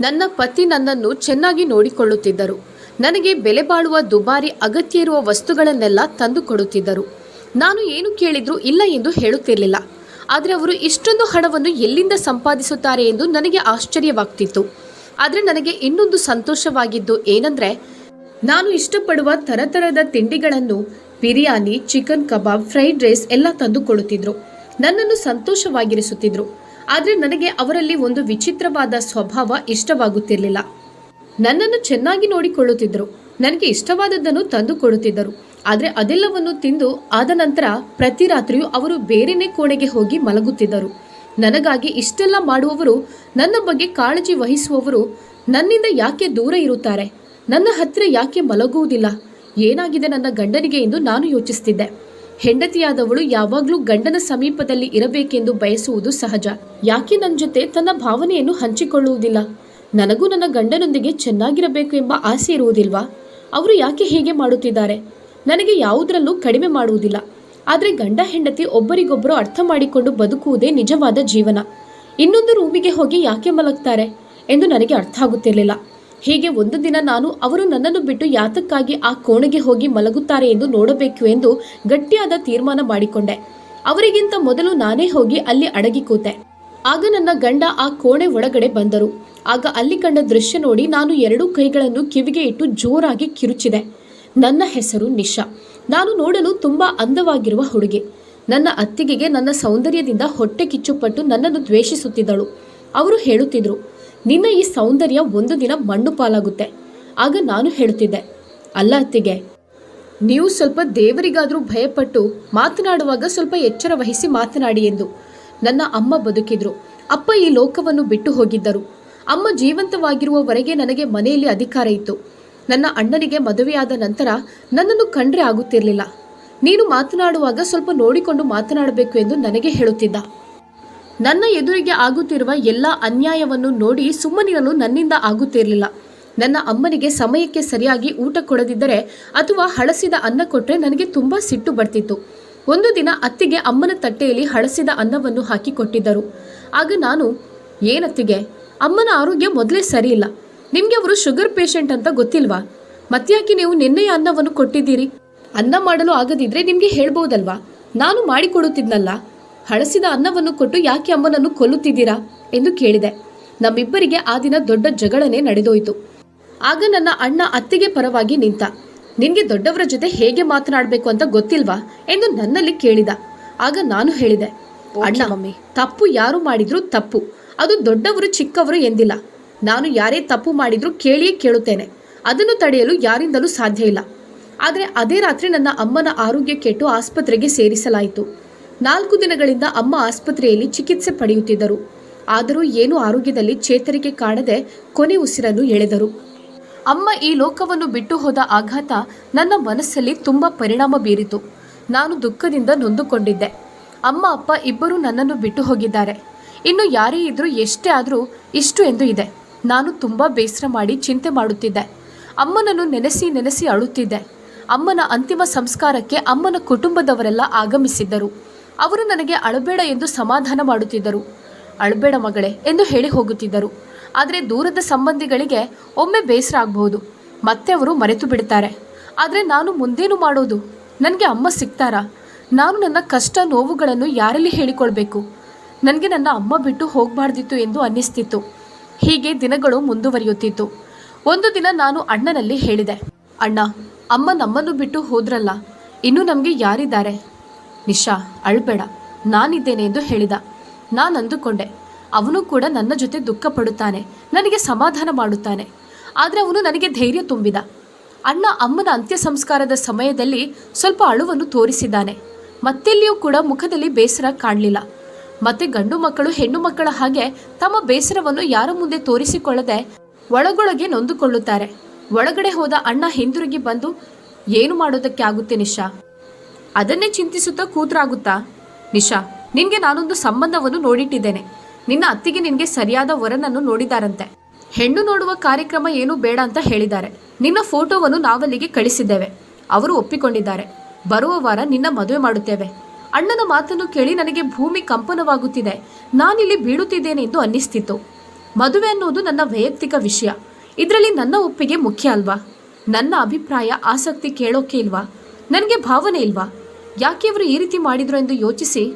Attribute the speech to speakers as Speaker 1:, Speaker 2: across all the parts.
Speaker 1: ನನ್ನ ಪತಿ ನನ್ನನ್ನು ಚೆನ್ನಾಗಿ ನೋಡಿಕೊಳ್ಳುತ್ತಿದ್ದರು. ನನಗೆ ಬೆಲೆ ಬಾಳುವ ದುಬಾರಿ ಅಗತ್ಯ ಇರುವ ವಸ್ತುಗಳನ್ನೆಲ್ಲ ತಂದು ಕೊಡುತ್ತಿದ್ದರು. ನಾನು ಏನು ಕೇಳಿದರೂ ಇಲ್ಲ ಎಂದು ಹೇಳುತ್ತಿರಲಿಲ್ಲ. ಆದರೆ ಅವರು ಇಷ್ಟೊಂದು ಹಣವನ್ನು ಎಲ್ಲಿಂದ ಸಂಪಾದಿಸುತ್ತಾರೆ ಎಂದು ನನಗೆ ಆಶ್ಚರ್ಯವಾಗ್ತಿತ್ತು. ಆದರೆ ನನಗೆ ಇನ್ನೊಂದು ಸಂತೋಷವಾಗಿದ್ದು ಏನಂದ್ರೆ, ನಾನು ಇಷ್ಟಪಡುವ ತರತರದ ತಿಂಡಿಗಳನ್ನು biryani, chicken kebab, fried rice ಎಲ್ಲ ತಂದು ಕೊಡುತ್ತಿದ್ರು ನನ್ನನ್ನು ಸಂತೋಷವಾಗಿರಿಸುತ್ತಿದ್ರು. ಆದರೆ ನನಗೆ ಅವರಲ್ಲಿ ಒಂದು ವಿಚಿತ್ರವಾದ ಸ್ವಭಾವ ಇಷ್ಟವಾಗುತ್ತಿರಲಿಲ್ಲ. ನನ್ನನ್ನು ಚೆನ್ನಾಗಿ ನೋಡಿಕೊಳ್ಳುತ್ತಿದ್ದರು. ನನಗೆ ಇಷ್ಟವಾದದ್ದನ್ನು ತಂದು ಕೊಡುತ್ತಿದ್ದರು ಆದರೆ ಅದೆಲ್ಲವನ್ನು ತಿಂದು ಆದ ನಂತರ ಪ್ರತಿ ರಾತ್ರಿಯೂ ಅವರು ಬೇರೆನೇ ಕೋಣೆಗೆ ಹೋಗಿ ಮಲಗುತ್ತಿದ್ದರು. ನನಗಾಗಿ ಇಷ್ಟೆಲ್ಲ ಮಾಡುವವರು, ನನ್ನ ಬಗ್ಗೆ ಕಾಳಜಿ ವಹಿಸುವವರು ನನ್ನಿಂದ ಯಾಕೆ ದೂರ ಇರುತ್ತಾರೆ? ನನ್ನ ಹತ್ತಿರ ಯಾಕೆ ಮಲಗುವುದಿಲ್ಲ? ಏನಾಗಿದೆ ನನ್ನ ಗಂಡನಿಗೆ ಎಂದು ನಾನು ಯೋಚಿಸ್ತಿದ್ದೆ. ಹೆಂಡತಿಯಾದವಳು ಯಾವಾಗಲೂ ಗಂಡನ ಸಮೀಪದಲ್ಲಿ ಇರಬೇಕೆಂದು ಬಯಸುವುದು ಸಹಜ. ಯಾಕೆ ನನ್ನ ಜೊತೆ ತನ್ನ ಭಾವನೆಯನ್ನು ಹಂಚಿಕೊಳ್ಳುವುದಿಲ್ಲ? ನನಗೂ ನನ್ನ ಗಂಡನೊಂದಿಗೆ ಚೆನ್ನಾಗಿರಬೇಕು ಎಂಬ ಆಸೆ ಇರುವುದಿಲ್ವಾ? ಅವರು ಯಾಕೆ ಹೀಗೆ ಮಾಡುತ್ತಿದ್ದಾರೆ? ನನಗೆ ಯಾವುದರಲ್ಲೂ ಕಡಿಮೆ ಮಾಡುವುದಿಲ್ಲ. ಆದರೆ ಗಂಡ ಹೆಂಡತಿ ಒಬ್ಬರಿಗೊಬ್ಬರು ಅರ್ಥ ಮಾಡಿಕೊಂಡು ಬದುಕುವುದೇ ನಿಜವಾದ ಜೀವನ. ಇನ್ನೊಂದು ರೂಮಿಗೆ ಹೋಗಿ ಯಾಕೆ ಮಲಗ್ತಾರೆ? ಎಂದು ನನಗೆ ಅರ್ಥ ಆಗುತ್ತಿರಲಿಲ್ಲ. ಹೀಗೆ ಒಂದು ದಿನ ನಾನು ಅವರು ನನ್ನನ್ನು ಬಿಟ್ಟು ಯಾತಕ್ಕಾಗಿ ಆ ಕೋಣೆಗೆ ಹೋಗಿ ಮಲಗುತ್ತಾರೆ ಎಂದು ನೋಡಬೇಕು ಎಂದು ಗಟ್ಟಿಯಾದ ತೀರ್ಮಾನ ಮಾಡಿಕೊಂಡೆ. ಅವರಿಗಿಂತ ಮೊದಲು ನಾನೇ ಹೋಗಿ ಅಲ್ಲಿ ಅಡಗಿ ಕೂತೆ. ಆಗ ನನ್ನ ಗಂಡ ಆ ಕೋಣೆ ಒಳಗಡೆ ಬಂದರು. ಆಗ ಅಲ್ಲಿ ಕಂಡ ದೃಶ್ಯ ನೋಡಿ ನಾನು ಎರಡೂ ಕೈಗಳನ್ನು ಕಿವಿಗೆ ಇಟ್ಟು ಜೋರಾಗಿ ಕಿರುಚಿದೆ. ನನ್ನ ಹೆಸರು ನಿಶಾ. ನಾನು ನೋಡಲು ತುಂಬಾ ಅಂದವಾಗಿರುವ ಹುಡುಗಿ. ನನ್ನ ಅತ್ತಿಗೆಗೆ ನನ್ನ ಸೌಂದರ್ಯದಿಂದ ಹೊಟ್ಟೆ ಕಿಚ್ಚುಪಟ್ಟು ನನ್ನನ್ನು ದ್ವೇಷಿಸುತ್ತಿದ್ದಳು. ಅವರು ಹೇಳುತ್ತಿದ್ರು ನಿನ್ನ ಈ ಸೌಂದರ್ಯ ಒಂದು ದಿನ ಮಣ್ಣು ಪಾಲಾಗುತ್ತೆ. ಆಗ ನಾನು ಹೇಳುತ್ತಿದ್ದೆ, ಅಲ್ಲ ಅತ್ತಿಗೆ, ನೀವು ಸ್ವಲ್ಪ ದೇವರಿಗಾದರೂ ಭಯಪಟ್ಟು ಮಾತನಾಡುವಾಗ ಸ್ವಲ್ಪ ಎಚ್ಚರ ವಹಿಸಿ ಮಾತನಾಡಿ ಎಂದು ನನ್ನ ಅಮ್ಮ ಬದುಕಿದ್ರು. ಅಪ್ಪ ಈ ಲೋಕವನ್ನು ಬಿಟ್ಟು ಹೋಗಿದ್ದರು. ಅಮ್ಮ ಜೀವಂತವಾಗಿರುವವರೆಗೆ ನನಗೆ ಮನೆಯಲ್ಲಿ ಅಧಿಕಾರ ಇತ್ತು. ನನ್ನ ಅಣ್ಣನಿಗೆ ಮದುವೆಯಾದ ನಂತರ ನನ್ನನ್ನು ಕಂಡ್ರೆ ಆಗುತ್ತಿರಲಿಲ್ಲ. ನೀನು ಮಾತನಾಡುವಾಗ ಸ್ವಲ್ಪ ನೋಡಿಕೊಂಡು ಮಾತನಾಡಬೇಕು ಎಂದು ನನಗೆ ಹೇಳುತ್ತಿದ್ದ. ನನ್ನ ಎದುರಿಗೆ ಆಗುತ್ತಿರುವ ಎಲ್ಲ ಅನ್ಯಾಯವನ್ನು ನೋಡಿ ಸುಮ್ಮನಿರಲು ನನ್ನಿಂದ ಆಗುತ್ತಿರಲಿಲ್ಲ. ನನ್ನ ಅಮ್ಮನಿಗೆ ಸಮಯಕ್ಕೆ ಸರಿಯಾಗಿ ಊಟ ಕೊಡದಿದ್ದರೆ ಅಥವಾ ಹಳಸಿದ ಅನ್ನ ಕೊಟ್ಟರೆ ನನಗೆ ತುಂಬ ಸಿಟ್ಟು ಬರ್ತಿತ್ತು. ಒಂದು ದಿನ ಅತ್ತಿಗೆ ಅಮ್ಮನ ತಟ್ಟೆಯಲ್ಲಿ ಹಳಸಿದ ಅನ್ನವನ್ನು ಹಾಕಿ ಕೊಟ್ಟಿದ್ದರು. ಆಗ ನಾನು, ಏನತ್ತಿಗೆ? ಅಮ್ಮನ ಆರೋಗ್ಯ ಮೊದಲೇ ಸರಿಯಿಲ್ಲ. ನಿಮಗೆ ಅವರು ಶುಗರ್ ಪೇಷಂಟ್ ಅಂತ ಗೊತ್ತಿಲ್ವಾ? ಮತ್ತ್ಯಾಕೆ ನೀವು ನಿನ್ನೆಯ ಅನ್ನವನ್ನು ಕೊಟ್ಟಿದ್ದೀರಿ? ಅನ್ನ ಮಾಡಲು ಆಗದಿದ್ರೆ ನಿಮಗೆ ಹೇಳ್ಬೋದಲ್ವಾ? ನಾನು ಮಾಡಿಕೊಡುತ್ತಿದ್ನಲ್ಲ. ಹಳಸಿದ ಅನ್ನವನ್ನು ಕೊಟ್ಟು ಯಾಕೆ ಅಮ್ಮನನ್ನು ಕೊಲ್ಲುತ್ತಿದ್ದೀರಾ? ಎಂದು ಕೇಳಿದೆ. ನಮ್ಮಿಬ್ಬರಿಗೆ ಆ ದಿನ ದೊಡ್ಡ ಜಗಳನೆ ನಡೆದೋಯಿತು. ಆಗ ನನ್ನ ಅಣ್ಣ ಅತ್ತಿಗೆ ಪರವಾಗಿ ನಿಂತ ನಿನಗೆ ದೊಡ್ಡವರ ಜೊತೆ ಹೇಗೆ ಮಾತನಾಡಬೇಕು ಅಂತ ಗೊತ್ತಿಲ್ವಾ? ಎಂದು ನನ್ನಲ್ಲಿ ಕೇಳಿದ. ಆಗ ನಾನು ಹೇಳಿದೆ ಅಣ್ಣ ಮಮ್ಮಿ. ತಪ್ಪು ಯಾರು ಮಾಡಿದ್ರು ತಪ್ಪು. ಅದು ದೊಡ್ಡವರು ಚಿಕ್ಕವರು ಎಂದಿಲ್ಲ. ನಾನು ಯಾರೇ ತಪ್ಪು ಮಾಡಿದ್ರು ಕೇಳಿಯೇ ಕೇಳುತ್ತೇನೆ. ಅದನ್ನು ತಡೆಯಲು ಯಾರಿಂದಲೂ ಸಾಧ್ಯ ಇಲ್ಲ. ಆದರೆ ಅದೇ ರಾತ್ರಿ ನನ್ನ ಅಮ್ಮನ ಆರೋಗ್ಯ ಕೆಟ್ಟು ಆಸ್ಪತ್ರೆಗೆ ಸೇರಿಸಲಾಯಿತು. ನಾಲ್ಕು ದಿನಗಳಿಂದ ಅಮ್ಮ ಆಸ್ಪತ್ರೆಯಲ್ಲಿ ಚಿಕಿತ್ಸೆ ಪಡೆಯುತ್ತಿದ್ದರು. ಆದರೂ ಏನು ಆರೋಗ್ಯದಲ್ಲಿ ಚೇತರಿಕೆ ಕಾಣದೆ ಕೊನೆ ಉಸಿರನ್ನು ಎಳೆದರು. ಅಮ್ಮ ಈ ಲೋಕವನ್ನು ಬಿಟ್ಟು ಹೋದ ಆಘಾತ ನನ್ನ ಮನಸ್ಸಲ್ಲಿ ತುಂಬ ಪರಿಣಾಮ ಬೀರಿತು. ನಾನು ದುಃಖದಿಂದ ನೊಂದುಕೊಂಡಿದ್ದೆ. ಅಮ್ಮ, ಅಪ್ಪ ಇಬ್ಬರೂ ನನ್ನನ್ನು ಬಿಟ್ಟು ಹೋಗಿದ್ದಾರೆ. ಇನ್ನು ಯಾರೇ ಇದ್ರೂ ಎಷ್ಟೇ ಆದರೂ ಇಷ್ಟು ಎಂದು ಇದೆ. ನಾನು ತುಂಬ ಬೇಸರ ಮಾಡಿ ಚಿಂತೆ ಮಾಡುತ್ತಿದ್ದೆ. ಅಮ್ಮನನ್ನು ನೆನೆಸಿ ನೆನೆಸಿ ಅಳುತ್ತಿದ್ದೆ. ಅಮ್ಮನ ಅಂತಿಮ ಸಂಸ್ಕಾರಕ್ಕೆ ಅಮ್ಮನ ಕುಟುಂಬದವರೆಲ್ಲ ಆಗಮಿಸಿದ್ದರು. ಅವರು ನನಗೆ ಅಳಬೇಡ ಎಂದು ಸಮಾಧಾನ ಮಾಡುತ್ತಿದ್ದರು. ಅಳಬೇಡ ಮಗಳೇ ಎಂದು ಹೇಳಿ ಹೋಗುತ್ತಿದ್ದರು. ಆದರೆ ದೂರದ ಸಂಬಂಧಿಗಳಿಗೆ ಒಮ್ಮೆ ಬೇಸರ ಆಗಬಹುದು. ಮತ್ತೆ ಅವರು ಮರೆತು ಬಿಡ್ತಾರೆ. ಆದರೆ ನಾನು ಮುಂದೇನು ಮಾಡೋದು? ನನಗೆ ಅಮ್ಮ ಸಿಗ್ತಾರಾ? ನಾನು ನನ್ನ ಕಷ್ಟ ನೋವುಗಳನ್ನು ಯಾರಲ್ಲಿ ಹೇಳಿಕೊಳ್ಬೇಕು? ನನಗೆ ನನ್ನ ಅಮ್ಮ ಬಿಟ್ಟು ಹೋಗಬಾರ್ದಿತ್ತು ಎಂದು ಅನ್ನಿಸ್ತಿತ್ತು. ಹೀಗೆ ದಿನಗಳು ಮುಂದುವರಿಯುತ್ತಿತ್ತು. ಒಂದು ದಿನ ನಾನು ಅಣ್ಣನಲ್ಲಿ ಹೇಳಿದೆ, ಅಣ್ಣ, ಅಮ್ಮ ನಮ್ಮನ್ನು ಬಿಟ್ಟು ಹೋದ್ರಲ್ಲ, ಇನ್ನು ನಮಗೆ ಯಾರಿದ್ದಾರೆ? ನಿಶಾ, ಅಳ್ಬೇಡ. ನಾನಿದ್ದೇನೆ ಎಂದು ಹೇಳಿದ. ನಾನು ಅಂದುಕೊಂಡೆ ಅವನು ಕೂಡ ನನ್ನ ಜೊತೆ ದುಃಖ ಪಡುತ್ತಾನೆ ನನಗೆ ಸಮಾಧಾನ ಮಾಡುತ್ತಾನೆ. ಆದರೆ ಅವನು ನನಗೆ ಧೈರ್ಯ ತುಂಬಿದ. ಅಣ್ಣ ಅಮ್ಮನ ಅಂತ್ಯ ಸಂಸ್ಕಾರದ ಸಮಯದಲ್ಲಿ ಸ್ವಲ್ಪ ಅಳುವನ್ನು ತೋರಿಸಿದ್ದಾನೆ. ಮತ್ತೆಲ್ಲಿಯೂ ಕೂಡ ಮುಖದಲ್ಲಿ ಬೇಸರ ಕಾಣಲಿಲ್ಲ. ಮತ್ತೆ ಗಂಡು ಮಕ್ಕಳು, ಹೆಣ್ಣು ಮಕ್ಕಳ ಹಾಗೆ ತಮ್ಮ ಬೇಸರವನ್ನು ಯಾರ ಮುಂದೆ ತೋರಿಸಿಕೊಳ್ಳದೆ ಒಳಗೊಳಗೆ ನೊಂದುಕೊಳ್ಳುತ್ತಾರೆ. ಒಳಗಡೆ ಹೋದ ಅಣ್ಣ ಹಿಂದಿರುಗಿ ಬಂದು, ಏನು ಮಾಡೋದಕ್ಕೆ ಆಗುತ್ತೆ ನಿಶಾ? ಅದನ್ನೇ ಚಿಂತಿಸುತ್ತಾ ಕೂತ್ರಾಗುತ್ತಾ? ನಿಶಾ, ನಿನ್ಗೆ ನಾನೊಂದು ಸಂಬಂಧವನ್ನು ನೋಡಿಟ್ಟಿದ್ದೇನೆ. ನಿನ್ನ ಅತ್ತಿಗೆ ನಿನ್ಗೆ ಸರಿಯಾದ ವರನನ್ನು ನೋಡಿದಾರಂತೆ. ಹೆಣ್ಣು ನೋಡುವ ಕಾರ್ಯಕ್ರಮ ಏನೂ ಬೇಡ ಅಂತ ಹೇಳಿದ್ದಾರೆ. ನಿನ್ನ ಫೋಟೋವನ್ನು ನಾವಲ್ಲಿಗೆ ಕಳಿಸಿದ್ದೇವೆ. ಅವರು ಒಪ್ಪಿಕೊಂಡಿದ್ದಾರೆ. ಬರುವ ವಾರ ನಿನ್ನ ಮದುವೆ ಮಾಡುತ್ತೇವೆ. ಅಣ್ಣನ ಮಾತನ್ನು ಕೇಳಿ ನನಗೆ ಭೂಮಿ ಕಂಪನವಾಗುತ್ತಿದೆ. ನಾನಿಲ್ಲಿ ಬೀಳುತ್ತಿದ್ದೇನೆ ಎಂದು ಅನ್ನಿಸ್ತಿತ್ತು. ಮದುವೆ ಅನ್ನೋದು ನನ್ನ ವೈಯಕ್ತಿಕ ವಿಷಯ. ಇದರಲ್ಲಿ ನನ್ನ ಒಪ್ಪಿಗೆ ಮುಖ್ಯ ಅಲ್ವಾ? ನನ್ನ ಅಭಿಪ್ರಾಯ ಆಸಕ್ತಿ ಕೇಳೋಕೆ ಇಲ್ವಾ? ನನಗೆ ಭಾವನೆ ಇಲ್ವಾ? ಯಾಕೆ ಇವರು ಈ ರೀತಿ ಮಾಡಿದ್ರು ಎಂದು ಯೋಚಿಸಿ,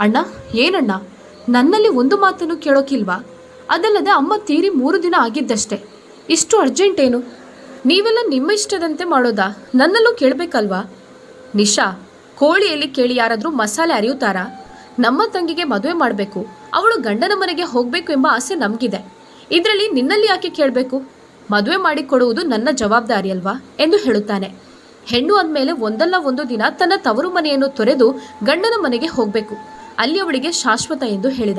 Speaker 1: ಅಣ್ಣ, ಏನಣ್ಣ? ನನ್ನಲ್ಲಿ ಒಂದು ಮಾತನ್ನು ಕೇಳೋಕಿಲ್ವಾ? ಅದಲ್ಲದೆ ಅಮ್ಮ ತೀರಿ ಮೂರು ದಿನ ಆಗಿದ್ದಷ್ಟೇ. ಇಷ್ಟು ಅರ್ಜೆಂಟ್ ಏನು? ನೀವೆಲ್ಲ ನಿಮ್ಮ ಇಷ್ಟದಂತೆ ಮಾಡೋದಾ? ನನ್ನಲ್ಲೂ ಕೇಳಬೇಕಲ್ವಾ? ನಿಶಾ, ಕೋಳಿಯಲ್ಲಿ ಕೇಳಿ ಯಾರಾದರೂ ಮಸಾಲೆ ಅರಿಯುತ್ತಾರಾ? ನಮ್ಮ ತಂಗಿಗೆ ಮದುವೆ ಮಾಡಬೇಕು. ಅವಳು ಗಂಡನ ಮನೆಗೆ ಹೋಗಬೇಕು ಎಂಬ ಆಸೆ ನಮಗಿದೆ. ಇದರಲ್ಲಿ ನಿನ್ನಲ್ಲಿ ಯಾಕೆ ಕೇಳಬೇಕು? ಮದುವೆ ಮಾಡಿಕೊಡುವುದು ನನ್ನ ಜವಾಬ್ದಾರಿ ಅಲ್ವಾ? ಎಂದು ಹೇಳುತ್ತಾನೆ. ಹೆಣ್ಣು ಅಂದಮೇಲೆ ಒಂದಲ್ಲ ಒಂದು ದಿನ ತನ್ನ ತವರು ಮನೆಯನ್ನು ತೊರೆದು ಗಂಡನ ಮನೆಗೆ ಹೋಗಬೇಕು. ಅಲ್ಲಿ ಅವಳಿಗೆ ಶಾಶ್ವತ ಎಂದು ಹೇಳಿದ.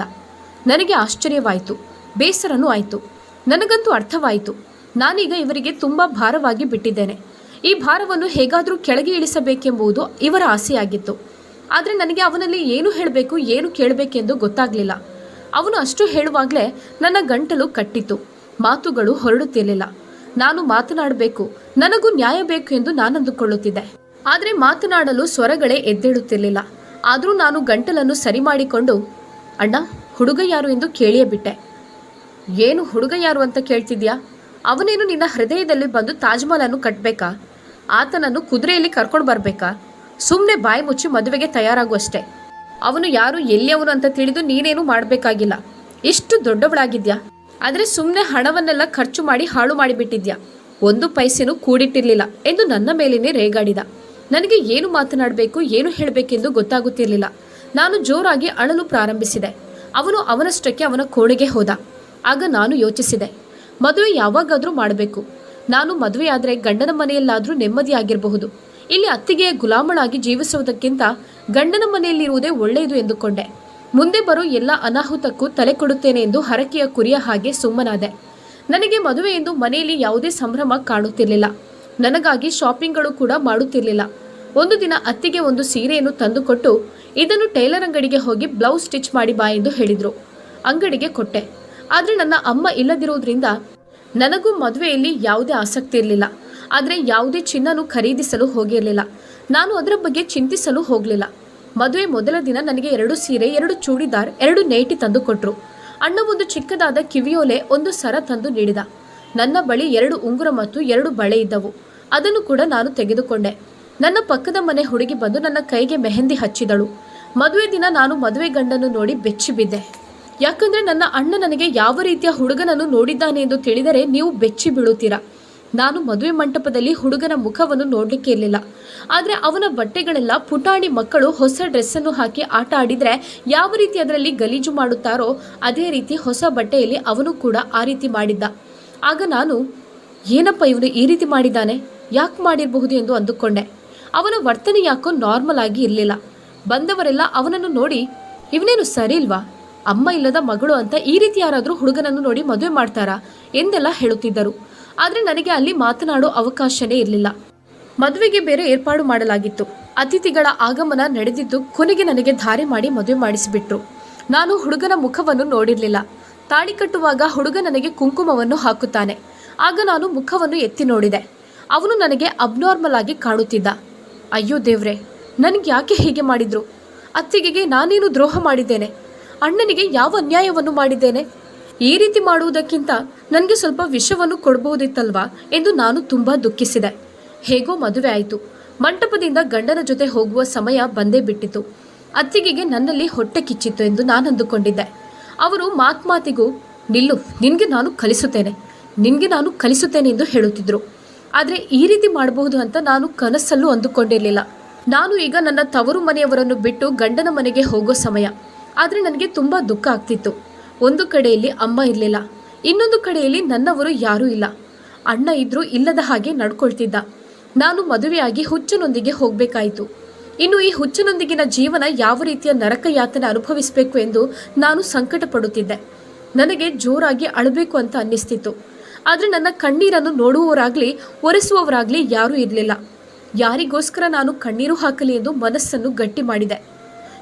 Speaker 1: ನನಗೆ ಆಶ್ಚರ್ಯವಾಯಿತು. ಬೇಸರನೂ ಆಯಿತು. ನನಗಂತೂ ಅರ್ಥವಾಯಿತು. ನಾನೀಗ ಇವರಿಗೆ ತುಂಬ ಭಾರವಾಗಿ ಬಿಟ್ಟಿದ್ದೇನೆ. ಈ ಭಾರವನ್ನು ಹೇಗಾದರೂ ಕೆಳಗೆ ಇಳಿಸಬೇಕೆಂಬುದು ಇವರ ಆಸೆಯಾಗಿತ್ತು. ಆದರೆ ನನಗೆ ಅವನಲ್ಲಿ ಏನು ಹೇಳಬೇಕು, ಏನು ಕೇಳಬೇಕೆಂದು ಗೊತ್ತಾಗಲಿಲ್ಲ. ಅವನು ಅಷ್ಟು ಹೇಳುವಾಗಲೇ ನನ್ನ ಗಂಟಲು ಕಟ್ಟಿತು ಮಾತುಗಳು ಹೊರಡುತ್ತಿರಲಿಲ್ಲ. ನಾನು ಮಾತನಾಡಬೇಕು. ನನಗೂ ನ್ಯಾಯ ಬೇಕು ಎಂದು ನಾನಂದುಕೊಳ್ಳುತ್ತಿದ್ದೆ. ಆದರೆ ಮಾತನಾಡಲು ಸ್ವರಗಳೇ ಎದ್ದೇಳುತ್ತಿರಲಿಲ್ಲ. ಆದರೂ ನಾನು ಗಂಟಲನ್ನು ಸರಿ ಮಾಡಿಕೊಂಡು, ಅಣ್ಣ, ಹುಡುಗ ಯಾರು ಎಂದು ಕೇಳಿಯೇ ಬಿಟ್ಟೆ ಏನು ಹುಡುಗ ಯಾರು ಅಂತ ಕೇಳ್ತಿದ್ಯಾ? ಅವನೇನು ನಿನ್ನ ಹೃದಯದಲ್ಲಿ ಬಂದು ತಾಜ್ಮಹಲನ್ನು ಕಟ್ಟಬೇಕಾ ಆತನನ್ನು ಕುದುರೆಯಲ್ಲಿ ಕರ್ಕೊಂಡು ಬರಬೇಕಾ? ಸುಮ್ಮನೆ ಬಾಯಿ ಮುಚ್ಚಿ ಮದುವೆಗೆ ತಯಾರಾಗುವಷ್ಟೇ. ಅವನು ಯಾರು ಎಲ್ಲಿಯವನು ಅಂತ ತಿಳಿದು ನೀನೇನು ಮಾಡಬೇಕಾಗಿಲ್ಲ. ಇಷ್ಟು ದೊಡ್ಡವಳಾಗಿದ್ಯಾ? ಆದರೆ ಸುಮ್ಮನೆ ಹಣವನ್ನೆಲ್ಲ ಖರ್ಚು ಮಾಡಿ ಹಾಳು ಮಾಡಿಬಿಟ್ಟಿದ್ಯಾ? ಒಂದು ಪೈಸೆನೂ ಕೂಡಿಟ್ಟಿರಲಿಲ್ಲ ಎಂದು ನನ್ನ ಮೇಲೇನೆ ರೇಗಾಡಿದ. ನನಗೆ ಏನು ಮಾತನಾಡಬೇಕು, ಏನು ಹೇಳಬೇಕೆಂದು ಗೊತ್ತಾಗುತ್ತಿರಲಿಲ್ಲ. ನಾನು ಜೋರಾಗಿ ಅಳಲು ಪ್ರಾರಂಭಿಸಿದೆ. ಅವನು ಅವನಷ್ಟಕ್ಕೆ ಅವನ ಕೋಣೆಗೆ ಹೋದ. ಆಗ ನಾನು ಯೋಚಿಸಿದೆ, ಮದುವೆ ಯಾವಾಗಾದರೂ ಮಾಡಬೇಕು. ನಾನು ಮದುವೆಯಾದರೆ ಗಂಡನ ಮನೆಯಲ್ಲಾದರೂ ನೆಮ್ಮದಿಯಾಗಿರಬಹುದು. ಇಲ್ಲಿ ಅತ್ತಿಗೆಯ ಗುಲಾಮಳಾಗಿ ಜೀವಿಸುವುದಕ್ಕಿಂತ ಗಂಡನ ಮನೆಯಲ್ಲಿರುವುದೇ ಒಳ್ಳೆಯದು ಎಂದುಕೊಂಡೆ. ಮುಂದೆ ಬರೋ ಎಲ್ಲ ಅನಾಹುತಕ್ಕೂ ತಲೆ ಕೊಡುತ್ತೇನೆ ಎಂದು ಹರಕೆಯ ಕುರಿಯ ಹಾಗೆ ಸುಮ್ಮನಾದೆ. ನನಗೆ ಮದುವೆ ಎಂದು ಮನೆಯಲ್ಲಿ ಯಾವುದೇ ಸಂಭ್ರಮ ಕಾಣುತ್ತಿರಲಿಲ್ಲ. ನನಗಾಗಿ ಶಾಪಿಂಗ್ಗಳು ಕೂಡ ಮಾಡುತ್ತಿರಲಿಲ್ಲ. ಒಂದು ದಿನ ಅತ್ತಿಗೆ ಒಂದು ಸೀರೆಯನ್ನು ತಂದುಕೊಟ್ಟು, ಇದನ್ನು ಟೈಲರ್ ಅಂಗಡಿಗೆ ಹೋಗಿ ಬ್ಲೌಸ್ ಸ್ಟಿಚ್ ಮಾಡಿ ಬಾ ಎಂದು ಹೇಳಿದರು. ಅಂಗಡಿಗೆ ಕೊಟ್ಟೆ. ಆದರೆ ನನ್ನ ಅಮ್ಮ ಇಲ್ಲದಿರುವುದರಿಂದ ನನಗೂ ಮದುವೆಯಲ್ಲಿ ಯಾವುದೇ ಆಸಕ್ತಿ ಇರಲಿಲ್ಲ. ಆದರೆ ಯಾವುದೇ ಚಿನ್ನನು ಖರೀದಿಸಲು ಹೋಗಿರಲಿಲ್ಲ. ನಾನು ಅದರ ಬಗ್ಗೆ ಚಿಂತಿಸಲು ಹೋಗಲಿಲ್ಲ. ಮದುವೆ ಮೊದಲ ದಿನ ನನಗೆ ಎರಡು ಸೀರೆ, ಎರಡು ಚೂಡಿದಾರ್, ಎರಡು ನೈಟಿ ತಂದು ಕೊಟ್ಟರು ಅಣ್ಣ ಒಂದು ಚಿಕ್ಕದಾದ ಕಿವಿಯೋಲೆ, ಒಂದು ಸರ ತಂದು ನೀಡಿದ. ನನ್ನ ಬಳಿ ಎರಡು ಉಂಗುರ ಮತ್ತು ಎರಡು ಬಳೆ ಇದ್ದವು. ಅದನ್ನು ಕೂಡ ನಾನು ತೆಗೆದುಕೊಂಡೆ. ನನ್ನ ಪಕ್ಕದ ಮನೆ ಹುಡುಗಿ ಬಂದು ನನ್ನ ಕೈಗೆ ಮೆಹಂದಿ ಹಚ್ಚಿದಳು. ಮದುವೆ ದಿನ ನಾನು ಮದುವೆ ಗಂಡನ್ನು ನೋಡಿ ಬೆಚ್ಚಿ ಬಿದ್ದೆ. ಯಾಕಂದ್ರೆ ನನ್ನ ಅಣ್ಣ ನನಗೆ ಯಾವ ರೀತಿಯ ಹುಡುಗನನ್ನು ನೋಡಿದ್ದಾನೆ ಎಂದು ತಿಳಿದರೆ ನೀವು ಬೆಚ್ಚಿ ಬೀಳುತ್ತೀರಾ? ನಾನು ಮದುವೆ ಮಂಟಪದಲ್ಲಿ ಹುಡುಗನ ಮುಖವನ್ನು ನೋಡಲಿಕ್ಕೆ ಇರಲಿಲ್ಲ. ಆದರೆ ಅವನ ಬಟ್ಟೆಗಳೆಲ್ಲ ಪುಟಾಣಿ ಮಕ್ಕಳು ಹೊಸ ಡ್ರೆಸ್ಸನ್ನು ಹಾಕಿ ಆಟ ಆಡಿದರೆ ಯಾವ ರೀತಿ ಅದರಲ್ಲಿ ಗಲೀಜು ಮಾಡುತ್ತಾರೋ ಅದೇ ರೀತಿ ಹೊಸ ಬಟ್ಟೆಯಲ್ಲಿ ಅವನು ಕೂಡ ಆ ರೀತಿ ಮಾಡಿದ್ದ. ಆಗ ನಾನು, ಏನಪ್ಪ ಇವನು ಈ ರೀತಿ ಮಾಡಿದ್ದಾನೆ? ಯಾಕೆ ಮಾಡಿರಬಹುದು ಎಂದು ಅಂದುಕೊಂಡೆ. ಅವನ ವರ್ತನೆ ಯಾಕೋ ನಾರ್ಮಲ್ ಆಗಿ ಇರಲಿಲ್ಲ. ಬಂದವರೆಲ್ಲ ಅವನನ್ನು ನೋಡಿ, ಇವನೇನು ಸರಿ ಇಲ್ವಾ? ಅಮ್ಮ ಇಲ್ಲದ ಮಗಳು ಅಂತ ಈ ರೀತಿ ಯಾರಾದರೂ ಹುಡುಗನನ್ನು ನೋಡಿ ಮದುವೆ ಮಾಡ್ತಾರಾ? ಎಂದೆಲ್ಲ ಹೇಳುತ್ತಿದ್ದರು. ಆದರೆ ನನಗೆ ಅಲ್ಲಿ ಮಾತನಾಡೋ ಅವಕಾಶನೇ ಇರಲಿಲ್ಲ. ಮದುವೆಗೆ ಬೇರೆ ಏರ್ಪಾಡು ಮಾಡಲಾಗಿತ್ತು. ಅತಿಥಿಗಳ ಆಗಮನ ನಡೆದಿದ್ದು ಕೊನೆಗೆ ನನಗೆ ಧಾರೆ ಮಾಡಿ ಮದುವೆ ಮಾಡಿಸಿಬಿಟ್ರು. ನಾನು ಹುಡುಗನ ಮುಖವನ್ನು ನೋಡಿರಲಿಲ್ಲ. ತಾಳಿ ಕಟ್ಟುವಾಗ ಹುಡುಗ ನನಗೆ ಕುಂಕುಮವನ್ನು ಹಾಕುತ್ತಾನೆ. ಆಗ ನಾನು ಮುಖವನ್ನು ಎತ್ತಿ ನೋಡಿದೆ. ಅವನು ನನಗೆ ಅಬ್ನಾರ್ಮಲ್ ಆಗಿ ಕಾಣುತ್ತಿದ್ದ. ಅಯ್ಯೋ ದೇವ್ರೆ, ನನಗೆ ಯಾಕೆ ಹೀಗೆ ಮಾಡಿದ್ರು? ಅತ್ತಿಗೆಗೆ ನಾನೇನು ದ್ರೋಹ ಮಾಡಿದ್ದೇನೆ? ಅಣ್ಣನಿಗೆ ಯಾವ ಅನ್ಯಾಯವನ್ನು ಮಾಡಿದ್ದೇನೆ? ಈ ರೀತಿ ಮಾಡುವುದಕ್ಕಿಂತ ನನಗೆ ಸ್ವಲ್ಪ ವಿಷವನ್ನು ಕೊಡಬಹುದಿತ್ತಲ್ವಾ ಎಂದು ನಾನು ತುಂಬ ದುಃಖಿಸಿದೆ. ಹೇಗೋ ಮದುವೆ ಆಯಿತು. ಮಂಟಪದಿಂದ ಗಂಡನ ಜೊತೆ ಹೋಗುವ ಸಮಯ ಬಂದೇ ಬಿಟ್ಟಿತು. ಅತ್ತಿಗೆಗೆ ನನ್ನಲ್ಲಿ ಹೊಟ್ಟೆ ಕಿಚ್ಚಿತ್ತು ಎಂದು ನಾನು ಅಂದುಕೊಂಡಿದ್ದೆ. ಅವರು ಮಾತ್ ಮಾತಿಗೂ, ನಿಲ್ಲು, ನಿನಗೆ ನಾನು ಕಲಿಸುತ್ತೇನೆ. ನಿನಗೆ ನಾನು ಕಲಿಸುತ್ತೇನೆ ಎಂದು ಹೇಳುತ್ತಿದ್ದರು ಆದರೆ ಈ ರೀತಿ ಮಾಡಬಹುದು ಅಂತ ನಾನು ಕನಸಲ್ಲೂ ಅಂದುಕೊಂಡಿರಲಿಲ್ಲ. ನಾನು ಈಗ ನನ್ನ ತವರು ಮನೆಯವರನ್ನು ಬಿಟ್ಟು ಗಂಡನ ಮನೆಗೆ ಹೋಗೋ ಸಮಯ. ಆದರೆ ನನಗೆ ತುಂಬ ದುಃಖ ಆಗ್ತಿತ್ತು. ಒಂದು ಕಡೆಯಲ್ಲಿ ಅಮ್ಮ ಇರಲಿಲ್ಲ, ಇನ್ನೊಂದು ಕಡೆಯಲ್ಲಿ ನನ್ನವರು ಯಾರೂ ಇಲ್ಲ. ಅಣ್ಣ ಇದ್ರೂ ಇಲ್ಲದ ಹಾಗೆ ನಡ್ಕೊಳ್ತಿದ್ದ. ನಾನು ಮದುವೆಯಾಗಿ ಹುಚ್ಚನೊಂದಿಗೆ ಹೋಗಬೇಕಾಯಿತು. ಇನ್ನು ಈ ಹುಚ್ಚನೊಂದಿಗಿನ ಜೀವನ ಯಾವ ರೀತಿಯ ನರಕ ಯಾತನೆ ಅನುಭವಿಸಬೇಕು ಎಂದು ನಾನು ಸಂಕಟ ಪಡುತ್ತಿದ್ದೆ ನನಗೆ ಜೋರಾಗಿ ಅಳಬೇಕು ಅಂತ ಅನ್ನಿಸ್ತಿತ್ತು. ಆದರೆ ನನ್ನ ಕಣ್ಣೀರನ್ನು ನೋಡುವವರಾಗಲಿ, ಒರೆಸುವವರಾಗಲಿ ಯಾರೂ ಇರಲಿಲ್ಲ. ಯಾರಿಗೋಸ್ಕರ ನಾನು ಕಣ್ಣೀರು ಹಾಕಲಿ ಎಂದು ಮನಸ್ಸನ್ನು ಗಟ್ಟಿ ಮಾಡಿದೆ.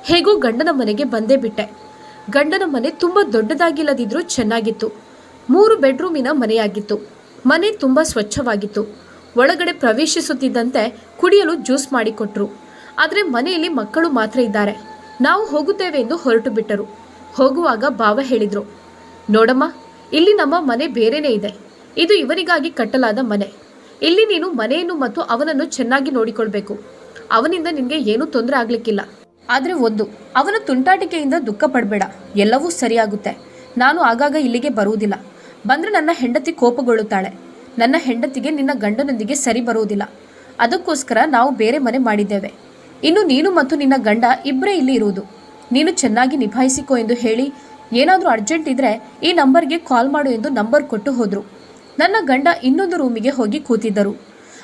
Speaker 1: ಹೇಗೋ ಗಂಡನ ಮನೆಗೆ ಬಂದೇ ಬಿಟ್ಟೆ. ಗಂಡನ ಮನೆ ತುಂಬ ದೊಡ್ಡದಾಗಿಲ್ಲದಿದ್ರೂ ಚೆನ್ನಾಗಿತ್ತು. ಮೂರು ಬೆಡ್ರೂಮಿನ ಮನೆಯಾಗಿತ್ತು. ಮನೆ ತುಂಬ ಸ್ವಚ್ಛವಾಗಿತ್ತು. ಒಳಗಡೆ ಪ್ರವೇಶಿಸುತ್ತಿದ್ದಂತೆ ಕುಡಿಯಲು ಜ್ಯೂಸ್ ಮಾಡಿಕೊಟ್ರು. ಆದರೆ ಮನೆಯಲ್ಲಿ ಮಕ್ಕಳು ಮಾತ್ರ ಇದ್ದಾರೆ. ನಾವು ಹೋಗುತ್ತೇವೆ ಎಂದು ಹೊರಟು ಬಿಟ್ಟರು. ಹೋಗುವಾಗ ಭಾವ ಹೇಳಿದರು, ನೋಡಮ್ಮ, ಇಲ್ಲಿ ನಮ್ಮ ಮನೆ ಬೇರೆನೇ ಇದೆ. ಇದು ಇವರಿಗಾಗಿ ಕಟ್ಟಲಾದ ಮನೆ. ಇಲ್ಲಿ ನೀನು ಮನೆಯನ್ನು ಮತ್ತು ಅವನನ್ನು ಚೆನ್ನಾಗಿ ನೋಡಿಕೊಳ್ಬೇಕು. ಅವನಿಂದ ನಿನಗೆ ಏನೂ ತೊಂದರೆ ಆಗ್ಲಿಕ್ಕಿಲ್ಲ. ಆದರೆ ಒಂದು, ಅವನ ತುಂಟಾಟಿಕೆಯಿಂದ ದುಃಖ ಪಡಬೇಡ, ಎಲ್ಲವೂ ಸರಿಯಾಗುತ್ತೆ. ನಾನು ಆಗಾಗ ಇಲ್ಲಿಗೆ ಬರುವುದಿಲ್ಲ. ಬಂದರೆ ನನ್ನ ಹೆಂಡತಿ ಕೋಪಗೊಳ್ಳುತ್ತಾಳೆ. ನನ್ನ ಹೆಂಡತಿಗೆ ನಿನ್ನ ಗಂಡನೊಂದಿಗೆ ಸರಿ ಬರುವುದಿಲ್ಲ. ಅದಕ್ಕೋಸ್ಕರ ನಾವು ಬೇರೆ ಮನೆ ಮಾಡಿದ್ದೇವೆ. ಇನ್ನು ನೀನು ಮತ್ತು ನಿನ್ನ ಗಂಡ ಇಬ್ಬರೇ ಇಲ್ಲಿ ಇರುವುದು. ನೀನು ಚೆನ್ನಾಗಿ ನಿಭಾಯಿಸಿಕೋ ಎಂದು ಹೇಳಿ, ಏನಾದರೂ ಅರ್ಜೆಂಟ್ ಇದ್ರೆ ಈ ನಂಬರ್ಗೆ ಕಾಲ್ ಮಾಡು ಎಂದು ನಂಬರ್ ಕೊಟ್ಟು ಹೋದರು. ನನ್ನ ಗಂಡ ಇನ್ನೊಂದು ರೂಮಿಗೆ ಹೋಗಿ ಕೂತಿದ್ದರು.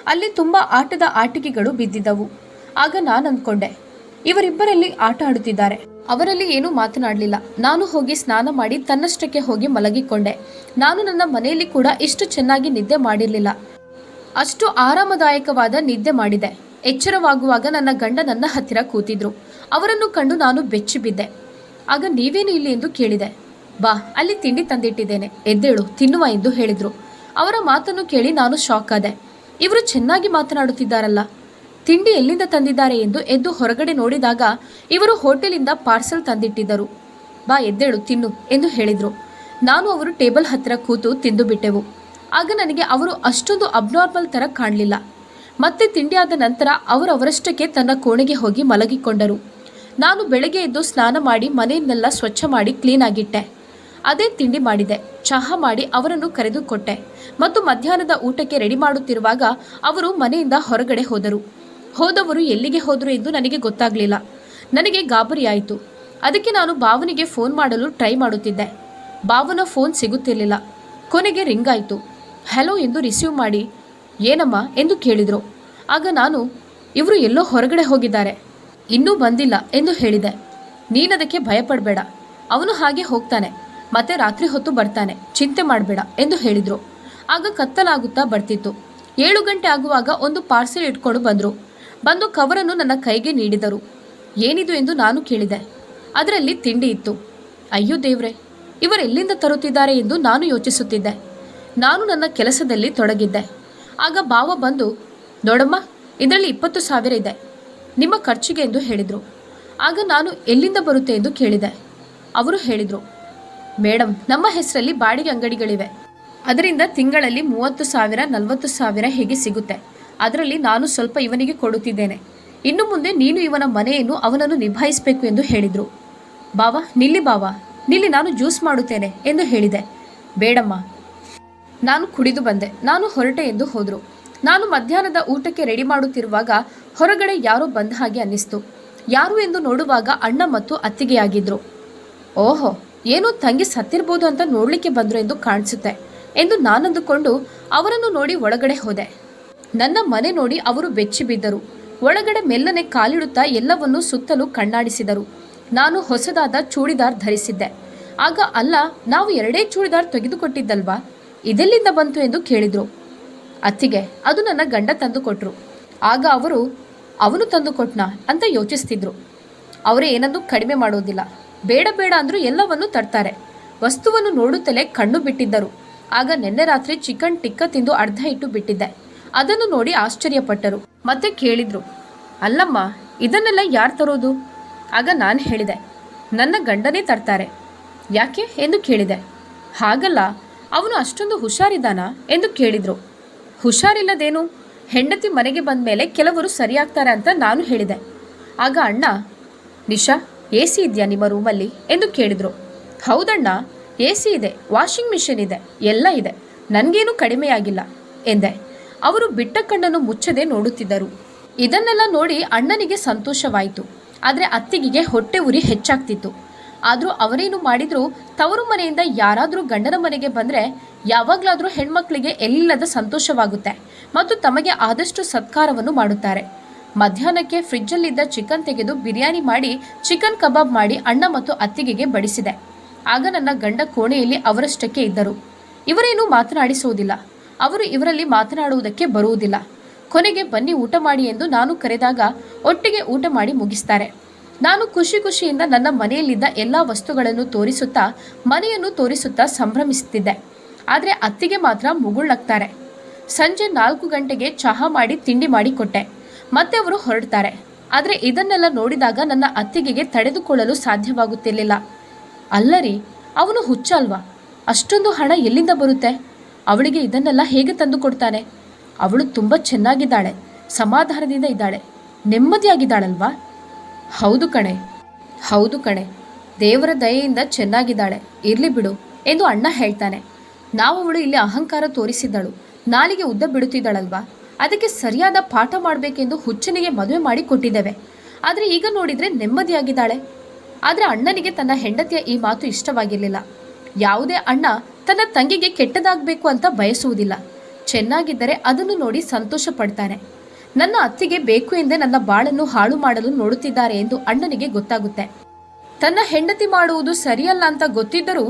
Speaker 1: ಅಲ್ಲಿ ತುಂಬ ಆಟದ ಆಟಿಕೆಗಳು ಬಿದ್ದಿದ್ದವು. ಆಗ ನಾನು ಅಂದ್ಕೊಂಡೆ ಇವರಿಬ್ಬರಲ್ಲಿ ಆಟ ಆಡುತ್ತಿದ್ದಾರೆ. ಅವರಲ್ಲಿ ಏನೂ ಮಾತನಾಡಲಿಲ್ಲ. ನಾನು ಹೋಗಿ ಸ್ನಾನ ಮಾಡಿ ತನ್ನಷ್ಟಕ್ಕೆ ಹೋಗಿ ಮಲಗಿಕೊಂಡೆ. ನಾನು ನನ್ನ ಮನೆಯಲ್ಲಿ ಕೂಡ ಇಷ್ಟು ಚೆನ್ನಾಗಿ ನಿದ್ದೆ ಮಾಡಿರಲಿಲ್ಲ. ಅಷ್ಟು ಆರಾಮದಾಯಕವಾದ ನಿದ್ದೆ ಮಾಡಿದೆ. ಎಚ್ಚರವಾಗುವಾಗ ನನ್ನ ಗಂಡ ನನ್ನ ಹತ್ತಿರ ಕೂತಿದ್ರು. ಅವರನ್ನು ಕಂಡು ನಾನು ಬೆಚ್ಚಿಬಿದ್ದೆ ಆಗ ನೀವೇನು ಇಲ್ಲಿ ಎಂದು ಕೇಳಿದೆ. ಬಾ, ಅಲ್ಲಿ ತಿಂಡಿ ತಂದಿಟ್ಟಿದ್ದೇನೆ. ಎದ್ದೇಳು, ತಿನ್ನುವ ಎಂದು ಹೇಳಿದ್ರು. ಅವರ ಮಾತನ್ನು ಕೇಳಿ ನಾನು ಶಾಕ್ ಆದೆ. ಇವರು ಚೆನ್ನಾಗಿ ಮಾತನಾಡುತ್ತಿದ್ದಾರಲ್ಲ. ತಿಂಡಿ ಎಲ್ಲಿಂದ ತಂದಿದ್ದಾರೆ ಎಂದು ಎದ್ದು ಹೊರಗಡೆ ನೋಡಿದಾಗ ಇವರು ಹೋಟೆಲಿಂದ ಪಾರ್ಸೆಲ್ ತಂದಿಟ್ಟಿದ್ದರು. ಬಾ ಎದ್ದೇಳು, ತಿನ್ನು ಎಂದು ಹೇಳಿದರು. ನಾನು ಅವರು ಟೇಬಲ್ ಹತ್ತಿರ ಕೂತು ತಿಂದು ಬಿಟ್ಟೆವು. ಆಗ ನನಗೆ ಅವರು ಅಷ್ಟೊಂದು ಅಬ್ನಾರ್ಮಲ್ ಥರ ಕಾಣಲಿಲ್ಲ. ಮತ್ತೆ ತಿಂಡಿ ಆದ ನಂತರ ಅವರವರಷ್ಟಕ್ಕೆ ತನ್ನ ಕೋಣೆಗೆ ಹೋಗಿ ಮಲಗಿಕೊಂಡರು. ನಾನು ಬೆಳಗ್ಗೆ ಎದ್ದು ಸ್ನಾನ ಮಾಡಿ ಮನೆಯನ್ನೆಲ್ಲ ಸ್ವಚ್ಛ ಮಾಡಿ ಕ್ಲೀನ್ ಆಗಿಟ್ಟೆ. ಅದೇ ತಿಂಡಿ ಮಾಡಿದೆ. ಚಹಾ ಮಾಡಿ ಅವರನ್ನು ಕರೆದುಕೊಟ್ಟೆ. ಮತ್ತು ಮಧ್ಯಾಹ್ನದ ಊಟಕ್ಕೆ ರೆಡಿ ಮಾಡುತ್ತಿರುವಾಗ ಅವರು ಮನೆಯಿಂದ ಹೊರಗಡೆ ಹೋದರು. ಹೋದವರು ಎಲ್ಲಿಗೆ ಹೋದರು ಎಂದು ನನಗೆ ಗೊತ್ತಾಗಲಿಲ್ಲ. ನನಗೆ ಗಾಬರಿಯಾಯಿತು ಅದಕ್ಕೆ ನಾನು ಭಾವನಿಗೆ ಫೋನ್ ಮಾಡಲು ಟ್ರೈ ಮಾಡುತ್ತಿದ್ದೆ. ಭಾವನ ಫೋನ್ ಸಿಗುತ್ತಿರಲಿಲ್ಲ. ಕೊನೆಗೆ ರಿಂಗ್ ಆಯಿತು. ಹಲೋ ಎಂದು ರಿಸೀವ್ ಮಾಡಿ. ಏನಮ್ಮ? ಎಂದು ಕೇಳಿದರು. ಆಗ ನಾನು, ಇವರು ಎಲ್ಲೋ ಹೊರಗಡೆ ಹೋಗಿದ್ದಾರೆ. ಇನ್ನೂ ಬಂದಿಲ್ಲ ಎಂದು ಹೇಳಿದೆ. ನೀನದಕ್ಕೆ ಭಯಪಡಬೇಡ. ಅವನು ಹಾಗೆ ಹೋಗ್ತಾನೆ. ಮತ್ತೆ ರಾತ್ರಿ ಹೊತ್ತು ಬರ್ತಾನೆ. ಚಿಂತೆ ಮಾಡಬೇಡ ಎಂದು ಹೇಳಿದರು. ಆಗ ಕತ್ತಲಾಗುತ್ತಾ ಬರ್ತಿತ್ತು. ಏಳು ಗಂಟೆ ಆಗುವಾಗ ಒಂದು ಪಾರ್ಸೆಲ್ ಇಟ್ಕೊಂಡು ಬಂದರು. ಬಂದು ಕವರನ್ನು ನನ್ನ ಕೈಗೆ ನೀಡಿದರು. ಏನಿದು ಎಂದು ನಾನು ಕೇಳಿದೆ. ಅದರಲ್ಲಿ ತಿಂಡಿ ಇತ್ತು. ಅಯ್ಯೋ ದೇವ್ರೆ ಇವರೆಲ್ಲಿಂದ ತರುತ್ತಿದ್ದಾರೆ ಎಂದು ನಾನು ಯೋಚಿಸುತ್ತಿದ್ದೆ. ನಾನು ನನ್ನ ಕೆಲಸದಲ್ಲಿ ತೊಡಗಿದ್ದೆ. ಆಗ ಬಾವ ಬಂದು, ನೋಡಮ್ಮ, ಇದರಲ್ಲಿ ಇಪ್ಪತ್ತು ಸಾವಿರ ಇದೆ. ನಿಮ್ಮ ಖರ್ಚಿಗೆ ಎಂದು ಹೇಳಿದರು. ಆಗ ನಾನು ಎಲ್ಲಿಂದ ಬರುತ್ತೆ ಎಂದು ಕೇಳಿದೆ. ಅವರು ಹೇಳಿದರು ಮೇಡಮ್ ನಮ್ಮ ಹೆಸರಲ್ಲಿ ಬಾಡಿಗೆ ಅಂಗಡಿಗಳಿವೆ. ಅದರಿಂದ ತಿಂಗಳಲ್ಲಿ ಮೂವತ್ತು ಸಾವಿರ, ನಲವತ್ತು ಸಾವಿರ ಹೀಗೆ ಸಿಗುತ್ತೆ? ಅದರಲ್ಲಿ ನಾನು ಸ್ವಲ್ಪ ಇವನಿಗೆ ಕೊಡುತ್ತಿದ್ದೇನೆ. ಇನ್ನು ಮುಂದೆ ನೀನು ಇವನ ಮನೆಯನ್ನು ಅವನನ್ನು ನಿಭಾಯಿಸಬೇಕು ಎಂದು ಹೇಳಿದರು. ಬಾವ, ನಿಲ್ಲಿ ಬಾವ, ನಿಲ್ಲಿ ನಾನು ಜ್ಯೂಸ್ ಮಾಡುತ್ತೇನೆ ಎಂದು ಹೇಳಿದೆ. ಬೇಡಮ್ಮ, ನಾನು ಕುಡಿದು ಬಂದೆ, ನಾನು ಹೊರಟೆ ಎಂದು ಹೋದರು. ನಾನು ಮಧ್ಯಾಹ್ನದ ಊಟಕ್ಕೆ ರೆಡಿ ಮಾಡುತ್ತಿರುವಾಗ ಹೊರಗಡೆ ಯಾರೋ ಬಂದ ಹಾಗೆ ಅನ್ನಿಸ್ತು. ಯಾರು ಎಂದು ನೋಡುವಾಗ ಅಣ್ಣ ಮತ್ತು ಅತ್ತಿಗೆಯಾಗಿದ್ದರು ಓಹೋ, ಏನೋ ತಂಗಿ ಸತ್ತಿರ್ಬೋದು ಅಂತ ನೋಡಲಿಕ್ಕೆ ಬಂದರು ಎಂದು ಕಾಣಿಸುತ್ತೆ ಎಂದು ನಾನಂದುಕೊಂಡು ಅವರನ್ನು ನೋಡಿ ಒಳಗಡೆ ಹೋದೆ. ನನ್ನ ಮನೆ ನೋಡಿ ಅವರು ಬೆಚ್ಚಿ ಬಿದ್ದರು. ಒಳಗಡೆ ಮೆಲ್ಲನೆ ಕಾಲಿಡುತ್ತಾ ಎಲ್ಲವನ್ನೂ ಸುತ್ತಲೂ ಕಣ್ಣಾಡಿಸಿದರು. ನಾನು ಹೊಸದಾದ ಚೂಡಿದಾರ್ ಧರಿಸಿದ್ದೆ. ಆಗ ಅಲ್ಲ, ನಾವು ಎರಡೇ ಚೂಡಿದಾರ್ ತೆಗೆದುಕೊಟ್ಟಿದ್ದಲ್ವಾ? ಇದೆಲ್ಲಿಂದ ಬಂತು ಎಂದು ಕೇಳಿದರು. ಅತ್ತಿಗೆ, ಅದು ನನ್ನ ಗಂಡ ತಂದು ಕೊಟ್ರು. ಆಗ ಅವರು, ಅವನು ತಂದು ಕೊಟ್ನಾ ಅಂತ ಯೋಚಿಸ್ತಿದ್ರು. ಅವರೇ ಏನನ್ನೂ ಕಡಿಮೆ ಮಾಡೋದಿಲ್ಲ. ಬೇಡ ಬೇಡ ಅಂದರೂ ಎಲ್ಲವನ್ನೂ ತರ್ತಾರೆ. ವಸ್ತುವನ್ನು ನೋಡುತ್ತಲೇ ಕಣ್ಣು ಬಿಟ್ಟಿದ್ದರು. ಆಗ ನಿನ್ನೆ ರಾತ್ರಿ ಚಿಕನ್ ಟಿಕ್ಕ ತಿಂದು ಅರ್ಧ ಇಟ್ಟು ಬಿಟ್ಟಿದ್ದೆ. ಅದನ್ನು ನೋಡಿ ಆಶ್ಚರ್ಯಪಟ್ಟರು. ಮತ್ತೆ ಕೇಳಿದ್ರು, ಅಲ್ಲಮ್ಮ, ಇದನ್ನೆಲ್ಲ ಯಾರು ತರೋದು? ಆಗ ನಾನು ಹೇಳಿದೆ, ನನ್ನ ಗಂಡನೇ ತರ್ತಾರೆ. ಯಾಕೆ? ಎಂದು ಕೇಳಿದೆ. ಹಾಗಲ್ಲ, ಅವನು ಅಷ್ಟೊಂದು ಹುಷಾರಿದ್ದಾನಾ? ಎಂದು ಕೇಳಿದ್ರು. ಹುಷಾರಿಲ್ಲದೇನು? ಹೆಂಡತಿ ಮನೆಗೆ ಬಂದ ಮೇಲೆ ಕೆಲವರು ಸರಿಯಾಗ್ತಾರೆ ಅಂತ ನಾನು ಹೇಳಿದೆ. ಆಗ ಅಣ್ಣ, ನಿಶಾ, ಎ ಸಿ ಇದೆಯಾ ನಿಮ್ಮ ರೂಮಲ್ಲಿ? ಎಂದು ಕೇಳಿದ್ರು. ಹೌದಣ್ಣ, ಎ ಸಿ ಇದೆ, ವಾಷಿಂಗ್ ಮಿಷಿನ್ ಇದೆ, ಎಲ್ಲ ಇದೆ, ನನಗೇನು ಕಡಿಮೆಯಾಗಿಲ್ಲ, ಎಂದೆ. ಅವರು ಬಿಟ್ಟ ಕಣ್ಣನ್ನು ಮುಚ್ಚದೆ ನೋಡುತ್ತಿದ್ದರು. ಇದನ್ನೆಲ್ಲ ನೋಡಿ ಅಣ್ಣನಿಗೆ ಸಂತೋಷವಾಯಿತು. ಆದರೆ ಅತ್ತಿಗೆಗೆ ಹೊಟ್ಟೆ ಉರಿ ಹೆಚ್ಚಾಗ್ತಿತ್ತು. ಆದರೂ ಅವರೇನು ಮಾಡಿದ್ರು, ತವರು ಮನೆಯಿಂದ ಯಾರಾದರೂ ಗಂಡನ ಮನೆಗೆ ಬಂದರೆ ಯಾವಾಗಲಾದರೂ ಹೆಣ್ಮಕ್ಳಿಗೆ ಎಲ್ಲಿಲ್ಲದ ಸಂತೋಷವಾಗುತ್ತೆ ಮತ್ತು ತಮಗೆ ಆದಷ್ಟು ಸತ್ಕಾರವನ್ನು ಮಾಡುತ್ತಾರೆ. ಮಧ್ಯಾಹ್ನಕ್ಕೆ ಫ್ರಿಜ್ಜಲ್ಲಿದ್ದ ಚಿಕನ್ ತೆಗೆದು ಬಿರಿಯಾನಿ ಮಾಡಿ ಚಿಕನ್ ಕಬಾಬ್ ಮಾಡಿ ಅಣ್ಣ ಮತ್ತು ಅತ್ತಿಗೆಗೆ ಬಡಿಸಿದೆ. ಆಗ ನನ್ನ ಗಂಡ ಕೋಣೆಯಲ್ಲಿ ಅವರಷ್ಟಕ್ಕೆ ಇದ್ದರು. ಇವರೇನು ಮಾತನಾಡಿಸುವುದಿಲ್ಲ. ಅವರು ಇವರಲ್ಲಿ ಮಾತನಾಡುವುದಕ್ಕೆ ಬರುವುದಿಲ್ಲ. ಕೊನೆಗೆ ಬನ್ನಿ ಊಟ ಮಾಡಿ ಎಂದು ನಾನು ಕರೆದಾಗ ಒಟ್ಟಿಗೆ ಊಟ ಮಾಡಿ ಮುಗಿಸ್ತಾರೆ. ನಾನು ಖುಷಿ ಖುಷಿಯಿಂದ ನನ್ನ ಮನೆಯಲ್ಲಿದ್ದ ಎಲ್ಲ ವಸ್ತುಗಳನ್ನು ತೋರಿಸುತ್ತಾ, ಮನೆಯನ್ನು ತೋರಿಸುತ್ತಾ ಸಂಭ್ರಮಿಸುತ್ತಿದ್ದೆ. ಆದರೆ ಅತ್ತಿಗೆ ಮಾತ್ರ ಮುಗುಳ್ನಗ್ತಾರೆ. ಸಂಜೆ ನಾಲ್ಕು ಗಂಟೆಗೆ ಚಹಾ ಮಾಡಿ ತಿಂಡಿ ಮಾಡಿ ಕೊಟ್ಟೆ ಮತ್ತೆ ಅವರು ಹೊರಡ್ತಾರೆ. ಆದರೆ ಇದನ್ನೆಲ್ಲ ನೋಡಿದಾಗ ನನ್ನ ಅತ್ತಿಗೆಗೆ ತಡೆದುಕೊಳ್ಳಲು ಸಾಧ್ಯವಾಗುತ್ತಿರಲಿಲ್ಲ. ಅಲ್ಲರಿ, ಅವನು ಹುಚ್ಚಲ್ವಾ? ಅಷ್ಟೊಂದು ಹಣ ಎಲ್ಲಿಂದ ಬರುತ್ತೆ? ಅವಳಿಗೆ ಇದನ್ನೆಲ್ಲ ಹೇಗೆ ತಂದು ಕೊಡ್ತಾನೆ? ಅವಳು ತುಂಬ ಚೆನ್ನಾಗಿದ್ದಾಳೆ, ಸಮಾಧಾನದಿಂದ ಇದ್ದಾಳೆ, ನೆಮ್ಮದಿಯಾಗಿದ್ದಾಳಲ್ವಾ? ಹೌದು ಕಣೆ ಹೌದು ಕಣೆ, ದೇವರ ದಯೆಯಿಂದ ಚೆನ್ನಾಗಿದ್ದಾಳೆ, ಇರಲಿ ಬಿಡು ಎಂದು ಅಣ್ಣ ಹೇಳ್ತಾನೆ. ನಾವು ಅವಳು ಇಲ್ಲಿ ಅಹಂಕಾರ ತೋರಿಸಿದ್ದಳು, ನಾಲಿಗೆ ಉದ್ದ ಬಿಡುತ್ತಿದ್ದಾಳಲ್ವಾ? ಅದಕ್ಕೆ ಸರಿಯಾದ ಪಾಠ ಮಾಡಬೇಕೆಂದು ಹುಚ್ಚನಿಗೆ ಮದುವೆ ಮಾಡಿ ಕೊಟ್ಟಿದ್ದೇವೆ. ಆದರೆ ಈಗ ನೋಡಿದರೆ ನೆಮ್ಮದಿಯಾಗಿದ್ದಾಳೆ. ಆದರೆ ಅಣ್ಣನಿಗೆ ತನ್ನ ಹೆಂಡತಿಯ ಈ ಮಾತು ಇಷ್ಟವಾಗಿರಲಿಲ್ಲ. ಯಾವುದೇ ಅಣ್ಣ ತನ್ನ ತಂಗಿಗೆ ಕೆಟ್ಟದಾಗಬೇಕು ಅಂತ ಬಯಸುವುದಿಲ್ಲ. ಚೆನ್ನಾಗಿದ್ದರೆ ಅದನ್ನು ನೋಡಿ ಸಂತೋಷ ಪಡ್ತಾನೆ ನನ್ನ ಅತ್ತಿಗೆ ಬೇಕು ಎಂದೇ ನನ್ನ ಬಾಳನ್ನು ಹಾಳು ಮಾಡಲು ನೋಡುತ್ತಿದ್ದಾರೆ ಎಂದು ಅಣ್ಣನಿಗೆ ಗೊತ್ತಾಗುತ್ತೆ. ತನ್ನ ಹೆಂಡತಿ ಮಾಡುವುದು ಸರಿಯಲ್ಲ ಅಂತ ಗೊತ್ತಿದ್ದರೂ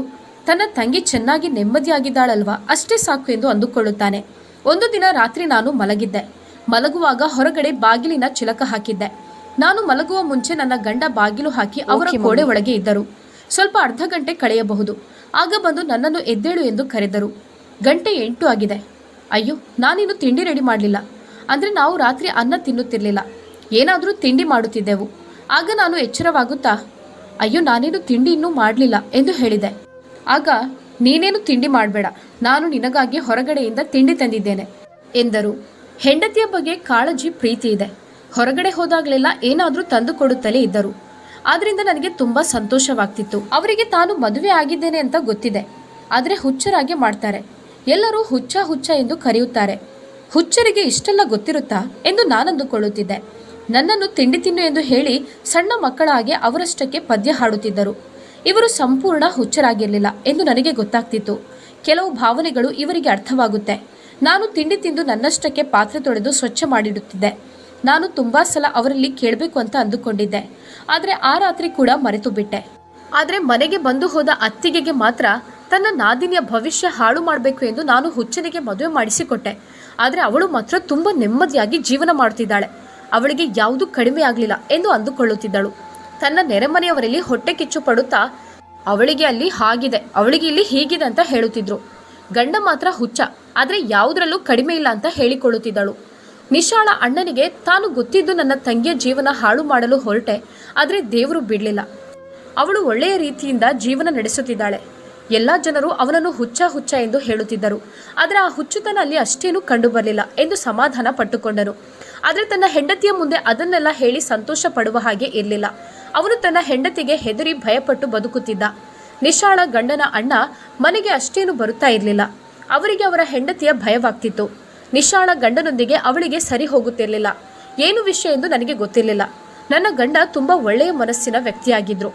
Speaker 1: ತನ್ನ ತಂಗಿ ಚೆನ್ನಾಗಿ ನೆಮ್ಮದಿಯಾಗಿದ್ದಾಳಲ್ವಾ? ಅಷ್ಟೇ ಸಾಕು ಎಂದು ಅಂದುಕೊಳ್ಳುತ್ತಾನೆ. ಒಂದು ದಿನ ರಾತ್ರಿ ನಾನು ಮಲಗಿದ್ದೆ. ಮಲಗುವಾಗ ಹೊರಗಡೆ ಬಾಗಿಲಿನ ಚಿಲಕ ಹಾಕಿದ್ದೆ. ನಾನು ಮಲಗುವ ಮುಂಚೆ ನನ್ನ ಗಂಡ ಬಾಗಿಲು ಹಾಕಿ ಅವರ ಗೋಡೆ ಒಳಗೆ ಇದ್ದರು. ಸ್ವಲ್ಪ ಅರ್ಧ ಗಂಟೆ ಕಳೆಯಬಹುದು. ಆಗ ಬಂದು ನನ್ನನ್ನು ಎದ್ದೇಳು ಎಂದು ಕರೆದರು. ಗಂಟೆ ಎಂಟು ಆಗಿದೆ. ಅಯ್ಯೋ, ನಾನಿನ್ನು ತಿಂಡಿ ರೆಡಿ ಮಾಡಲಿಲ್ಲ. ಅಂದರೆ ನಾವು ರಾತ್ರಿ ಅನ್ನ ತಿನ್ನುತ್ತಿರಲಿಲ್ಲ. ಏನಾದರೂ ತಿಂಡಿ ಮಾಡುತ್ತಿದ್ದೆವು. ಆಗ ನಾನು ಎಚ್ಚರವಾಗುತ್ತಾ, ಅಯ್ಯೋ, ನಾನೇನು ತಿಂಡಿ ಇನ್ನೂ ಮಾಡಲಿಲ್ಲ ಎಂದು ಹೇಳಿದೆ. ಆಗ, ನೀನೇನು ತಿಂಡಿ ಮಾಡಬೇಡ. ನಾನು ನಿನಗಾಗಿ ಹೊರಗಡೆಯಿಂದ ತಿಂಡಿ ತಂದಿದ್ದೇನೆ ಎಂದರು. ಹೆಂಡತಿಯ ಬಗ್ಗೆ ಕಾಳಜಿ, ಪ್ರೀತಿ ಇದೆ. ಹೊರಗಡೆ ಹೋದಾಗಲೆಲ್ಲ ಏನಾದರೂ ತಂದುಕೊಡುತ್ತಲೇ ಇದ್ದರು. ಆದ್ರಿಂದ ನನಗೆ ತುಂಬಾ ಸಂತೋಷವಾಗ್ತಿತ್ತು. ಅವರಿಗೆ ತಾನು ಮದುವೆ ಆಗಿದ್ದೇನೆ ಅಂತ ಗೊತ್ತಿದೆ. ಆದರೆ ಹುಚ್ಚರಾಗಿ ಮಾಡ್ತಾರೆ. ಎಲ್ಲರೂ ಹುಚ್ಚ ಹುಚ್ಚ ಎಂದು ಕರೆಯುತ್ತಾರೆ. ಹುಚ್ಚರಿಗೆ ಇಷ್ಟೆಲ್ಲ ಗೊತ್ತಿರುತ್ತಾ ಎಂದು ನಾನಂದುಕೊಳ್ಳುತ್ತಿದ್ದೆ. ನನ್ನನ್ನು ತಿಂಡಿ ತಿನ್ನು ಎಂದು ಹೇಳಿ ಸಣ್ಣ ಮಕ್ಕಳ ಅವರಷ್ಟಕ್ಕೆ ಪದ್ಯ ಹಾಡುತ್ತಿದ್ದರು. ಇವರು ಸಂಪೂರ್ಣ ಹುಚ್ಚರಾಗಿರಲಿಲ್ಲ ಎಂದು ನನಗೆ ಗೊತ್ತಾಗ್ತಿತ್ತು. ಕೆಲವು ಭಾವನೆಗಳು ಇವರಿಗೆ ಅರ್ಥವಾಗುತ್ತೆ. ನಾನು ತಿಂಡಿ ತಿಂದು ನನ್ನಷ್ಟಕ್ಕೆ ಪಾತ್ರೆ ತೊಳೆದು ಸ್ವಚ್ಛ ಮಾಡಿಡುತ್ತಿದ್ದೆ. ನಾನು ತುಂಬಾ ಸಲ ಅವರಲ್ಲಿ ಕೇಳಬೇಕು ಅಂತ ಅಂದುಕೊಂಡಿದ್ದೆ. ಆದರೆ ಆ ರಾತ್ರಿ ಕೂಡ ಮರೆತು ಬಿಟ್ಟೆ ಆದರೆ ಮನೆಗೆ ಬಂದು ಹೋದ ಅತ್ತಿಗೆಗೆ ಮಾತ್ರ ತನ್ನ ನಾದಿನಿಯ ಭವಿಷ್ಯ ಹಾಳು ಮಾಡಬೇಕು ಎಂದು ನಾನು ಹುಚ್ಚನಿಗೆ ಮದುವೆ ಮಾಡಿಸಿಕೊಟ್ಟೆ. ಆದರೆ ಅವಳು ಮಾತ್ರ ತುಂಬ ನೆಮ್ಮದಿಯಾಗಿ ಜೀವನ ಮಾಡುತ್ತಿದ್ದಾಳೆ ಅವಳಿಗೆ ಯಾವುದೂ ಕಡಿಮೆ ಆಗಲಿಲ್ಲ ಎಂದು ಅಂದುಕೊಳ್ಳುತ್ತಿದ್ದಳು. ತನ್ನ ನೆರೆಮನೆಯವರಲ್ಲಿ ಹೊಟ್ಟೆ ಕಿಚ್ಚು ಪಡುತ್ತಾ ಅವಳಿಗೆ ಅಲ್ಲಿ ಹಾಗಿದೆ, ಅವಳಿಗೆ ಇಲ್ಲಿ ಹೀಗಿದೆ ಅಂತ ಹೇಳುತ್ತಿದ್ರು. ಗಂಡ ಮಾತ್ರ ಹುಚ್ಚ, ಆದರೆ ಯಾವುದರಲ್ಲೂ ಕಡಿಮೆ ಇಲ್ಲ ಅಂತ ಹೇಳಿಕೊಳ್ಳುತ್ತಿದ್ದಳು. ನಿಶಾಳ ಅಣ್ಣನಿಗೆ ತಾನು ಗೊತ್ತಿದ್ದು ನನ್ನ ತಂಗಿಯ ಜೀವನ ಹಾಳು ಮಾಡಲು ಹೊರಟೆ, ಆದರೆ ದೇವರು ಬಿಡಲಿಲ್ಲ. ಅವಳು ಒಳ್ಳೆಯ ರೀತಿಯಿಂದ ಜೀವನ ನಡೆಸುತ್ತಿದ್ದಾಳೆ. ಎಲ್ಲ ಜನರು ಅವನನ್ನು ಹುಚ್ಚ ಹುಚ್ಚ ಎಂದು ಹೇಳುತ್ತಿದ್ದರು. ಆದರೆ ಆ ಹುಚ್ಚುತನ ಅಲ್ಲಿ ಅಷ್ಟೇನೂ ಕಂಡುಬರಲಿಲ್ಲ ಎಂದು ಸಮಾಧಾನ ಪಟ್ಟುಕೊಂಡರು ಆದರೆ ತನ್ನ ಹೆಂಡತಿಯ ಮುಂದೆ ಅದನ್ನೆಲ್ಲ ಹೇಳಿ ಸಂತೋಷ ಪಡುವ ಹಾಗೆ ಇರಲಿಲ್ಲ. ಅವನು ತನ್ನ ಹೆಂಡತಿಗೆ ಹೆದರಿ ಭಯಪಟ್ಟು ಬದುಕುತ್ತಿದ್ದ. ನಿಶಾಳ ಗಂಡನ ಅಣ್ಣ ಮನೆಗೆ ಅಷ್ಟೇನು ಬರುತ್ತಾ ಇರಲಿಲ್ಲ. ಅವರಿಗೆ ಅವರ ಹೆಂಡತಿಯ ಭಯವಾಗ್ತಿತ್ತು. ನಿಶಾಳ ಗಂಡನೊಂದಿಗೆ ಅವಳಿಗೆ ಸರಿ ಹೋಗುತ್ತಿರಲಿಲ್ಲ. ಏನು ವಿಷಯ ಎಂದು ನನಗೆ ಗೊತ್ತಿರಲಿಲ್ಲ. ನನ್ನ ಗಂಡ ತುಂಬ ಒಳ್ಳೆಯ ಮನಸ್ಸಿನ ವ್ಯಕ್ತಿಯಾಗಿದ್ದರು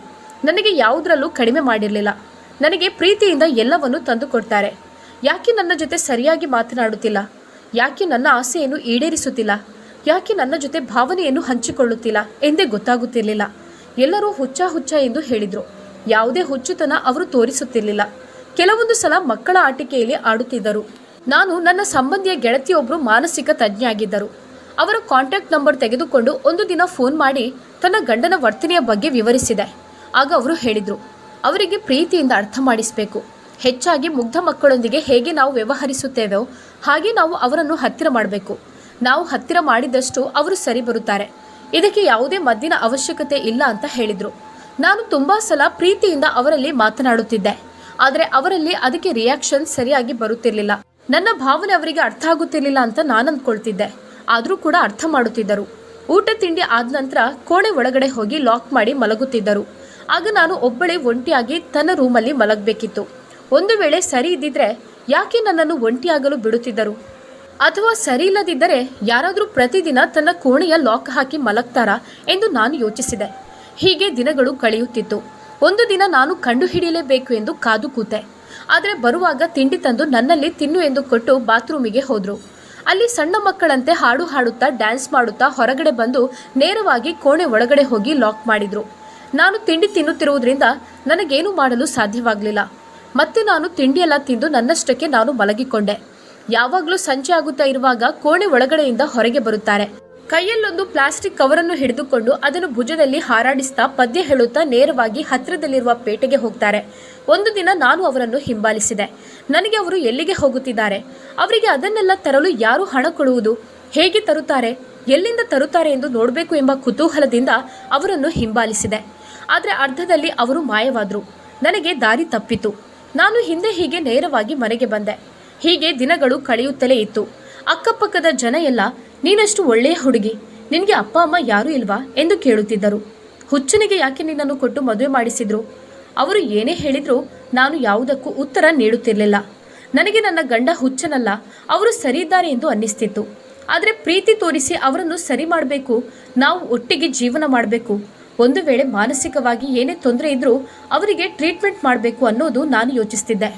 Speaker 1: ನನಗೆ ಯಾವುದರಲ್ಲೂ ಕಡಿಮೆ ಮಾಡಿರಲಿಲ್ಲ. ನನಗೆ ಪ್ರೀತಿಯಿಂದ ಎಲ್ಲವನ್ನೂ ತಂದು ಕೊಡ್ತಾರೆ. ಯಾಕೆ ನನ್ನ ಜೊತೆ ಸರಿಯಾಗಿ ಮಾತನಾಡುತ್ತಿಲ್ಲ? ಯಾಕೆ ನನ್ನ ಆಸೆಯನ್ನು ಈಡೇರಿಸುತ್ತಿಲ್ಲ? ಯಾಕೆ ನನ್ನ ಜೊತೆ ಭಾವನೆಯನ್ನು ಹಂಚಿಕೊಳ್ಳುತ್ತಿಲ್ಲ ಎಂದೇ ಗೊತ್ತಾಗುತ್ತಿರಲಿಲ್ಲ. ಎಲ್ಲರೂ ಹುಚ್ಚ ಹುಚ್ಚ ಎಂದು ಹೇಳಿದರು. ಯಾವುದೇ ಹುಚ್ಚುತನ ಅವರು ತೋರಿಸುತ್ತಿರಲಿಲ್ಲ. ಕೆಲವೊಂದು ಸಲ ಮಕ್ಕಳ ಆಟಿಕೆಯಲ್ಲಿ ಆಡುತ್ತಿದ್ದರು. ನಾನು ನನ್ನ ಸಂಬಂಧಿಯ ಗೆಳತಿಯೊಬ್ಬರು ಮಾನಸಿಕ ತಜ್ಞೆಯಾಗಿದ್ದರು ಅವರ ಕಾಂಟ್ಯಾಕ್ಟ್ ನಂಬರ್ ತೆಗೆದುಕೊಂಡು ಒಂದು ದಿನ ಫೋನ್ ಮಾಡಿ ತನ್ನ ಗಂಡನ ವರ್ತನೆಯ ಬಗ್ಗೆ ವಿವರಿಸಿದೆ. ಆಗ ಅವರು ಹೇಳಿದರು, ಅವರಿಗೆ ಪ್ರೀತಿಯಿಂದ ಅರ್ಥ ಮಾಡಿಸಬೇಕು. ಹೆಚ್ಚಾಗಿ ಮುಗ್ಧ ಮಕ್ಕಳೊಂದಿಗೆ ಹೇಗೆ ನಾವು ವ್ಯವಹರಿಸುತ್ತೇವೋ ಹಾಗೆ ನಾವು ಅವರನ್ನು ಹತ್ತಿರ ಮಾಡಬೇಕು. ನಾವು ಹತ್ತಿರ ಮಾಡಿದಷ್ಟು ಅವರು ಸರಿ ಬರುತ್ತಾರೆ. ಇದಕ್ಕೆ ಯಾವುದೇ ಮದ್ದಿನ ಅವಶ್ಯಕತೆ ಇಲ್ಲ ಅಂತ ಹೇಳಿದರು. ನಾನು ತುಂಬ ಸಲ ಪ್ರೀತಿಯಿಂದ ಅವರಲ್ಲಿ ಮಾತನಾಡುತ್ತಿದ್ದೆ. ಆದರೆ ಅವರಲ್ಲಿ ಅದಕ್ಕೆ ರಿಯಾಕ್ಷನ್ ಸರಿಯಾಗಿ ಬರುತ್ತಿರಲಿಲ್ಲ. ನನ್ನ ಭಾವನೆ ಅವರಿಗೆ ಅರ್ಥ ಆಗುತ್ತಿರಲಿಲ್ಲ ಅಂತ ನಾನು ಅಂದ್ಕೊಳ್ತಿದ್ದೆ. ಆದರೂ ಕೂಡ ಅರ್ಥ ಮಾಡುತ್ತಿದ್ದರು. ಊಟ ತಿಂಡಿ ಆದ ನಂತರ ಕೋಣೆ ಒಳಗಡೆ ಹೋಗಿ ಲಾಕ್ ಮಾಡಿ ಮಲಗುತ್ತಿದ್ದರು. ಆಗ ನಾನು ಒಬ್ಬಳೇ ಒಂಟಿಯಾಗಿ ತನ್ನ ರೂಮಲ್ಲಿ ಮಲಗಬೇಕಿತ್ತು. ಒಂದು ವೇಳೆ ಸರಿ ಇದ್ದಿದ್ರೆ ಯಾಕೆ ನನ್ನನ್ನು ಒಂಟಿಯಾಗಲು ಬಿಡುತ್ತಿದ್ದರು? ಅಥವಾ ಸರಿ ಇಲ್ಲದಿದ್ದರೆ ಯಾರಾದರೂ ಪ್ರತಿದಿನ ತನ್ನ ಕೋಣೆಯ ಲಾಕ್ ಹಾಕಿ ಮಲಗ್ತಾರಾ ಎಂದು ನಾನು ಯೋಚಿಸಿದೆ. ಹೀಗೆ ದಿನಗಳು ಕಳೆಯುತ್ತಿತ್ತು. ಒಂದು ದಿನ ನಾನು ಕಂಡುಹಿಡಿಯಲೇಬೇಕು ಎಂದು ಕಾದು ಕೂತೆ. ಆದರೆ ಬರುವಾಗ ತಿಂಡಿ ತಂದು ನನ್ನಲ್ಲಿ ತಿನ್ನು ಎಂದು ಕೊಟ್ಟು ಬಾತ್ರೂಮಿಗೆ ಹೋದರು. ಅಲ್ಲಿ ಸಣ್ಣ ಮಕ್ಕಳಂತೆ ಹಾಡು ಹಾಡುತ್ತಾ ಡ್ಯಾನ್ಸ್ ಮಾಡುತ್ತಾ ಹೊರಗಡೆ ಬಂದು ನೇರವಾಗಿ ಕೋಣೆ ಒಳಗಡೆ ಹೋಗಿ ಲಾಕ್ ಮಾಡಿದರು. ನಾನು ತಿಂಡಿ ತಿನ್ನುತ್ತಿರುವುದರಿಂದ ನನಗೇನು ಮಾಡಲು ಸಾಧ್ಯವಾಗಲಿಲ್ಲ. ಮತ್ತೆ ನಾನು ತಿಂಡಿಯೆಲ್ಲ ತಿಂದು ನನ್ನಷ್ಟಕ್ಕೆ ನಾನು ಮಲಗಿಕೊಂಡೆ. ಯಾವಾಗಲೂ ಸಂಜೆ ಆಗುತ್ತಾ ಇರುವಾಗ ಕೋಣೆ ಒಳಗಡೆಯಿಂದ ಹೊರಗೆ ಬರುತ್ತಾರೆ. ಕೈಯಲ್ಲೊಂದು ಪ್ಲಾಸ್ಟಿಕ್ ಕವರನ್ನು ಹಿಡಿದುಕೊಂಡು ಅದನ್ನು ಭುಜದಲ್ಲಿ ಹಾರಾಡಿಸ್ತಾ ಪದ್ಯ ಹೇಳುತ್ತಾ ನೇರವಾಗಿ ಹತ್ತಿರದಲ್ಲಿರುವ ಪೇಟೆಗೆ ಹೋಗ್ತಾರೆ. ಒಂದು ದಿನ ನಾನು ಅವರನ್ನು ಹಿಂಬಾಲಿಸಿದೆ. ನನಗೆ ಅವರು ಎಲ್ಲಿಗೆ ಹೋಗುತ್ತಿದ್ದಾರೆ? ಅವರಿಗೆ ಅದನ್ನೆಲ್ಲ ತರಲು ಯಾರು ಹಣ ಕೊಡುವುದು? ಹೇಗೆ ತರುತ್ತಾರೆ? ಎಲ್ಲಿಂದ ತರುತ್ತಾರೆ ಎಂದು ನೋಡಬೇಕು ಎಂಬ ಕುತೂಹಲದಿಂದ ಅವರನ್ನು ಹಿಂಬಾಲಿಸಿದೆ. ಆದರೆ ಅರ್ಧದಲ್ಲಿ ಅವರು ಮಾಯವಾದರು. ನನಗೆ ದಾರಿ ತಪ್ಪಿತು. ನಾನು ಹಿಂದೆ ಹೀಗೆ ನೇರವಾಗಿ ಮನೆಗೆ ಬಂದೆ. ಹೀಗೆ ದಿನಗಳು ಕಳೆಯುತ್ತಲೇ ಇತ್ತು. ಅಕ್ಕಪಕ್ಕದ ಜನ ಎಲ್ಲ ನೀನಷ್ಟು ಒಳ್ಳೆಯ ಹುಡುಗಿ. ನಿನಗೆ ಅಪ್ಪ, ಅಮ್ಮ ಯಾರೂ ಇಲ್ವಾ? ಎಂದು ಕೇಳುತ್ತಿದ್ದರು. ಹುಚ್ಚನಿಗೆ ಯಾಕೆ ನಿನ್ನನ್ನು ಕೊಟ್ಟು ಮದುವೆ ಮಾಡಿಸಿದ್ರು? ಅವರು ಏನೇ ಹೇಳಿದರೂ ನಾನು ಯಾವುದಕ್ಕೂ ಉತ್ತರ ನೀಡುತ್ತಿರಲಿಲ್ಲ. ನನಗೆ ನನ್ನ ಗಂಡ ಹುಚ್ಚನಲ್ಲ, ಅವರು ಸರಿಯಿದ್ದಾರೆ ಎಂದು ಅನ್ನಿಸ್ತಿತ್ತು. ಆದರೆ ಪ್ರೀತಿ ತೋರಿಸಿ ಅವರನ್ನು ಸರಿ ಮಾಡಬೇಕು, ನಾವು ಒಟ್ಟಿಗೆ ಜೀವನ ಮಾಡಬೇಕು. ಒಂದು ವೇಳೆ ಮಾನಸಿಕವಾಗಿ ಏನೇ ತೊಂದರೆ ಇದ್ದರೂ ಅವರಿಗೆ ಟ್ರೀಟ್ಮೆಂಟ್ ಮಾಡಬೇಕು ಅನ್ನೋದು ನಾನು ಯೋಚಿಸ್ತಿದ್ದೆ.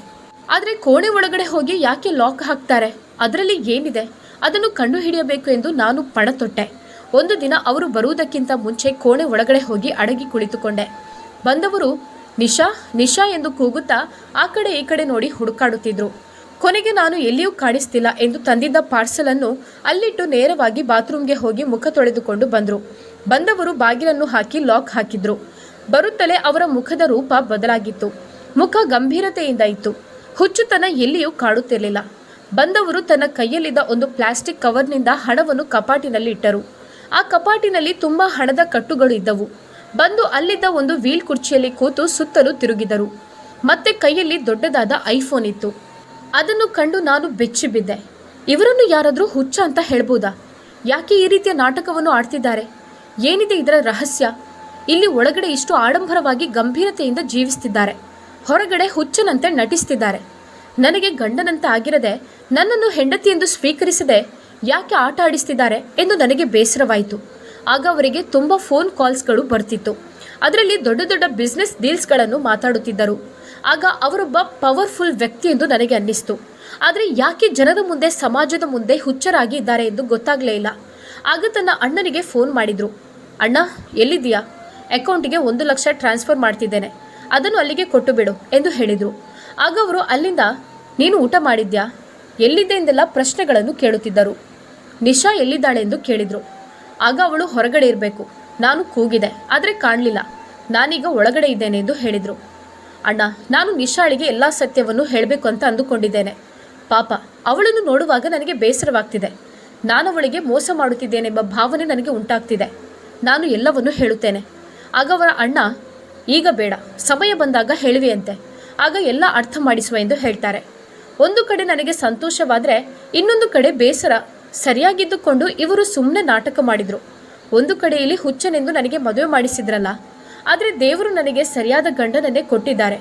Speaker 1: ಆದರೆ ಕೋಣೆ ಒಳಗಡೆ ಹೋಗಿ ಯಾಕೆ ಲಾಕ್ ಹಾಕ್ತಾರೆ? ಅದರಲ್ಲಿ ಏನಿದೆ? ಅದನ್ನು ಕಂಡು ಹಿಡಿಯಬೇಕು ಎಂದು ನಾನು ಪಣ ತೊಟ್ಟೆ ಒಂದು ದಿನ ಅವರು ಬರುವುದಕ್ಕಿಂತ ಮುಂಚೆ ಕೋಣೆ ಒಳಗಡೆ ಹೋಗಿ ಅಡಗಿ ಕುಳಿತುಕೊಂಡೆ. ಬಂದವರು, ನಿಶಾ ನಿಶಾ ಎಂದು ಕೂಗುತ್ತಾ ಆ ಕಡೆ ಈ ಕಡೆ ನೋಡಿ ಹುಡುಕಾಡುತ್ತಿದ್ರು. ಕೊನೆಗೆ ನಾನು ಎಲ್ಲಿಯೂ ಕಾಣಿಸ್ತಿಲ್ಲ ಎಂದು ತಂದಿದ್ದ ಪಾರ್ಸಲ್ ಅನ್ನು ಅಲ್ಲಿಟ್ಟು ನೇರವಾಗಿ ಬಾತ್ರೂಮ್ಗೆ ಹೋಗಿ ಮುಖ ತೊಳೆದುಕೊಂಡು ಬಂದರು. ಬಂದವರು ಬಾಗಿಲನ್ನು ಹಾಕಿ ಲಾಕ್ ಹಾಕಿದ್ರು. ಬರುತ್ತಲೇ ಅವರ ಮುಖದ ರೂಪ ಬದಲಾಗಿತ್ತು. ಮುಖ ಗಂಭೀರತೆಯಿಂದ ಇತ್ತು. ಹುಚ್ಚುತನ ಎಲ್ಲಿಯೂ ಕಾಡುತ್ತಿರಲಿಲ್ಲ. ಬಂದವರು ತನ್ನ ಕೈಯಲ್ಲಿದ್ದ ಒಂದು ಪ್ಲಾಸ್ಟಿಕ್ ಕವರ್ನಿಂದ ಹಣವನ್ನು ಕಪಾಟಿನಲ್ಲಿ ಇಟ್ಟರು. ಆ ಕಪಾಟಿನಲ್ಲಿ ತುಂಬ ಹಣದ ಕಟ್ಟುಗಳು ಇದ್ದವು. ಬಂದು ಅಲ್ಲಿದ್ದ ಒಂದು ವೀಲ್ ಕುರ್ಚಿಯಲ್ಲಿ ಕೂತು ಸುತ್ತಲೂ ತಿರುಗಿದರು. ಮತ್ತೆ ಕೈಯಲ್ಲಿ ದೊಡ್ಡದಾದ ಐಫೋನ್ ಇತ್ತು. ಅದನ್ನು ಕಂಡು ನಾನು ಬೆಚ್ಚಿ ಬಿದ್ದೆ. ಇವರನ್ನು ಯಾರಾದರೂ ಹುಚ್ಚ ಅಂತ ಹೇಳ್ಬೋದಾ? ಯಾಕೆ ಈ ರೀತಿಯ ನಾಟಕವನ್ನು ಆಡ್ತಿದ್ದಾರೆ? ಏನಿದೆ ಇದರ ರಹಸ್ಯ? ಇಲ್ಲಿ ಒಳಗಡೆ ಇಷ್ಟು ಆಡಂಬರವಾಗಿ ಗಂಭೀರತೆಯಿಂದ ಜೀವಿಸ್ತಿದ್ದಾರೆ. ಹೊರಗಡೆ ಹುಚ್ಚನಂತೆ ನಟಿಸ್ತಿದ್ದಾರೆ. ನನಗೆ ಗಂಡನಂತ ಆಗಿರದೆ ನನ್ನನ್ನು ಹೆಂಡತಿ ಎಂದು ಸ್ವೀಕರಿಸದೆ ಯಾಕೆ ಆಟ ಆಡಿಸ್ತಿದ್ದಾರೆ ಎಂದು ನನಗೆ ಬೇಸರವಾಯಿತು. ಆಗ ಅವರಿಗೆ ತುಂಬ ಫೋನ್ ಕಾಲ್ಸ್ಗಳು ಬರ್ತಿತ್ತು. ಅದರಲ್ಲಿ ದೊಡ್ಡ ದೊಡ್ಡ ಬಿಸ್ನೆಸ್ ಡೀಲ್ಸ್ಗಳನ್ನು ಮಾತಾಡುತ್ತಿದ್ದರು. ಆಗ ಅವರೊಬ್ಬ ಪವರ್ಫುಲ್ ವ್ಯಕ್ತಿ ಎಂದು ನನಗೆ ಅನ್ನಿಸ್ತು. ಆದರೆ ಯಾಕೆ ಜನರ ಮುಂದೆ, ಸಮಾಜದ ಮುಂದೆ ಹುಚ್ಚರಾಗಿ ಇದ್ದಾರೆ ಎಂದು ಗೊತ್ತಾಗಲೇ ಇಲ್ಲ. ಆಗ ತನ್ನ ಅಣ್ಣನಿಗೆ ಫೋನ್ ಮಾಡಿದರು. ಅಣ್ಣ, ಎಲ್ಲಿದ್ದೀಯಾ? ಅಕೌಂಟಿಗೆ ಒಂದು ಲಕ್ಷ ಟ್ರಾನ್ಸ್ಫರ್ ಮಾಡ್ತಿದ್ದೇನೆ. ಅದನ್ನು ಅಲ್ಲಿಗೆ ಕೊಟ್ಟು ಬಿಡು ಎಂದು ಹೇಳಿದರು. ಆಗ ಅವರು ಅಲ್ಲಿಂದ, ನೀನು ಊಟ ಮಾಡಿದ್ಯಾ? ಎಲ್ಲಿದ್ದೆ ಎಂದೆಲ್ಲ ಪ್ರಶ್ನೆಗಳನ್ನು ಕೇಳುತ್ತಿದ್ದರು. ನಿಶಾ ಎಲ್ಲಿದ್ದಾಳೆ ಎಂದು ಕೇಳಿದರು. ಆಗ ಅವಳು ಹೊರಗಡೆ ಇರಬೇಕು. ನಾನು ಕೂಗಿದೆ, ಆದರೆ ಕಾಣಲಿಲ್ಲ. ನಾನೀಗ ಒಳಗಡೆ ಇದ್ದೇನೆ ಎಂದು ಹೇಳಿದರು. ಅಣ್ಣ, ನಾನು ನಿಶಾಳಿಗೆ ಎಲ್ಲ ಸತ್ಯವನ್ನು ಹೇಳಬೇಕು ಅಂತ ಅಂದುಕೊಂಡಿದ್ದೇನೆ. ಪಾಪ, ಅವಳನ್ನು ನೋಡುವಾಗ ನನಗೆ ಬೇಸರವಾಗ್ತಿದೆ. ನಾನು ಅವಳಿಗೆ ಮೋಸ ಮಾಡುತ್ತಿದ್ದೇನೆ ಎಂಬ ಭಾವನೆ ನನಗೆ ಉಂಟಾಗ್ತಿದೆ. ನಾನು ಎಲ್ಲವನ್ನು ಹೇಳುತ್ತೇನೆ. ಆಗ ಅವರ ಅಣ್ಣ, ಈಗ ಬೇಡ, ಸಮಯ ಬಂದಾಗ ಹೇಳುವೆಯಂತೆ. ಆಗ ಎಲ್ಲ ಅರ್ಥ ಮಾಡಿಸುವ ಎಂದು ಹೇಳ್ತಾರೆ. ಒಂದು ಕಡೆ ನನಗೆ ಸಂತೋಷವಾದರೆ ಇನ್ನೊಂದು ಕಡೆ ಬೇಸರ, ಸರಿಯಾಗಿದ್ದುಕೊಂಡು ಇವರು ಸುಮ್ಮನೆ ನಾಟಕ ಮಾಡಿದರು. ಒಂದು ಕಡೆಯಲ್ಲಿ ಹುಚ್ಚನೆಂದು ನನಗೆ ಮದುವೆ ಮಾಡಿಸಿದ್ರಲ್ಲ, ಆದರೆ ದೇವರು ನನಗೆ ಸರಿಯಾದ ಗಂಡನನ್ನೇ ಕೊಟ್ಟಿದ್ದಾರೆ.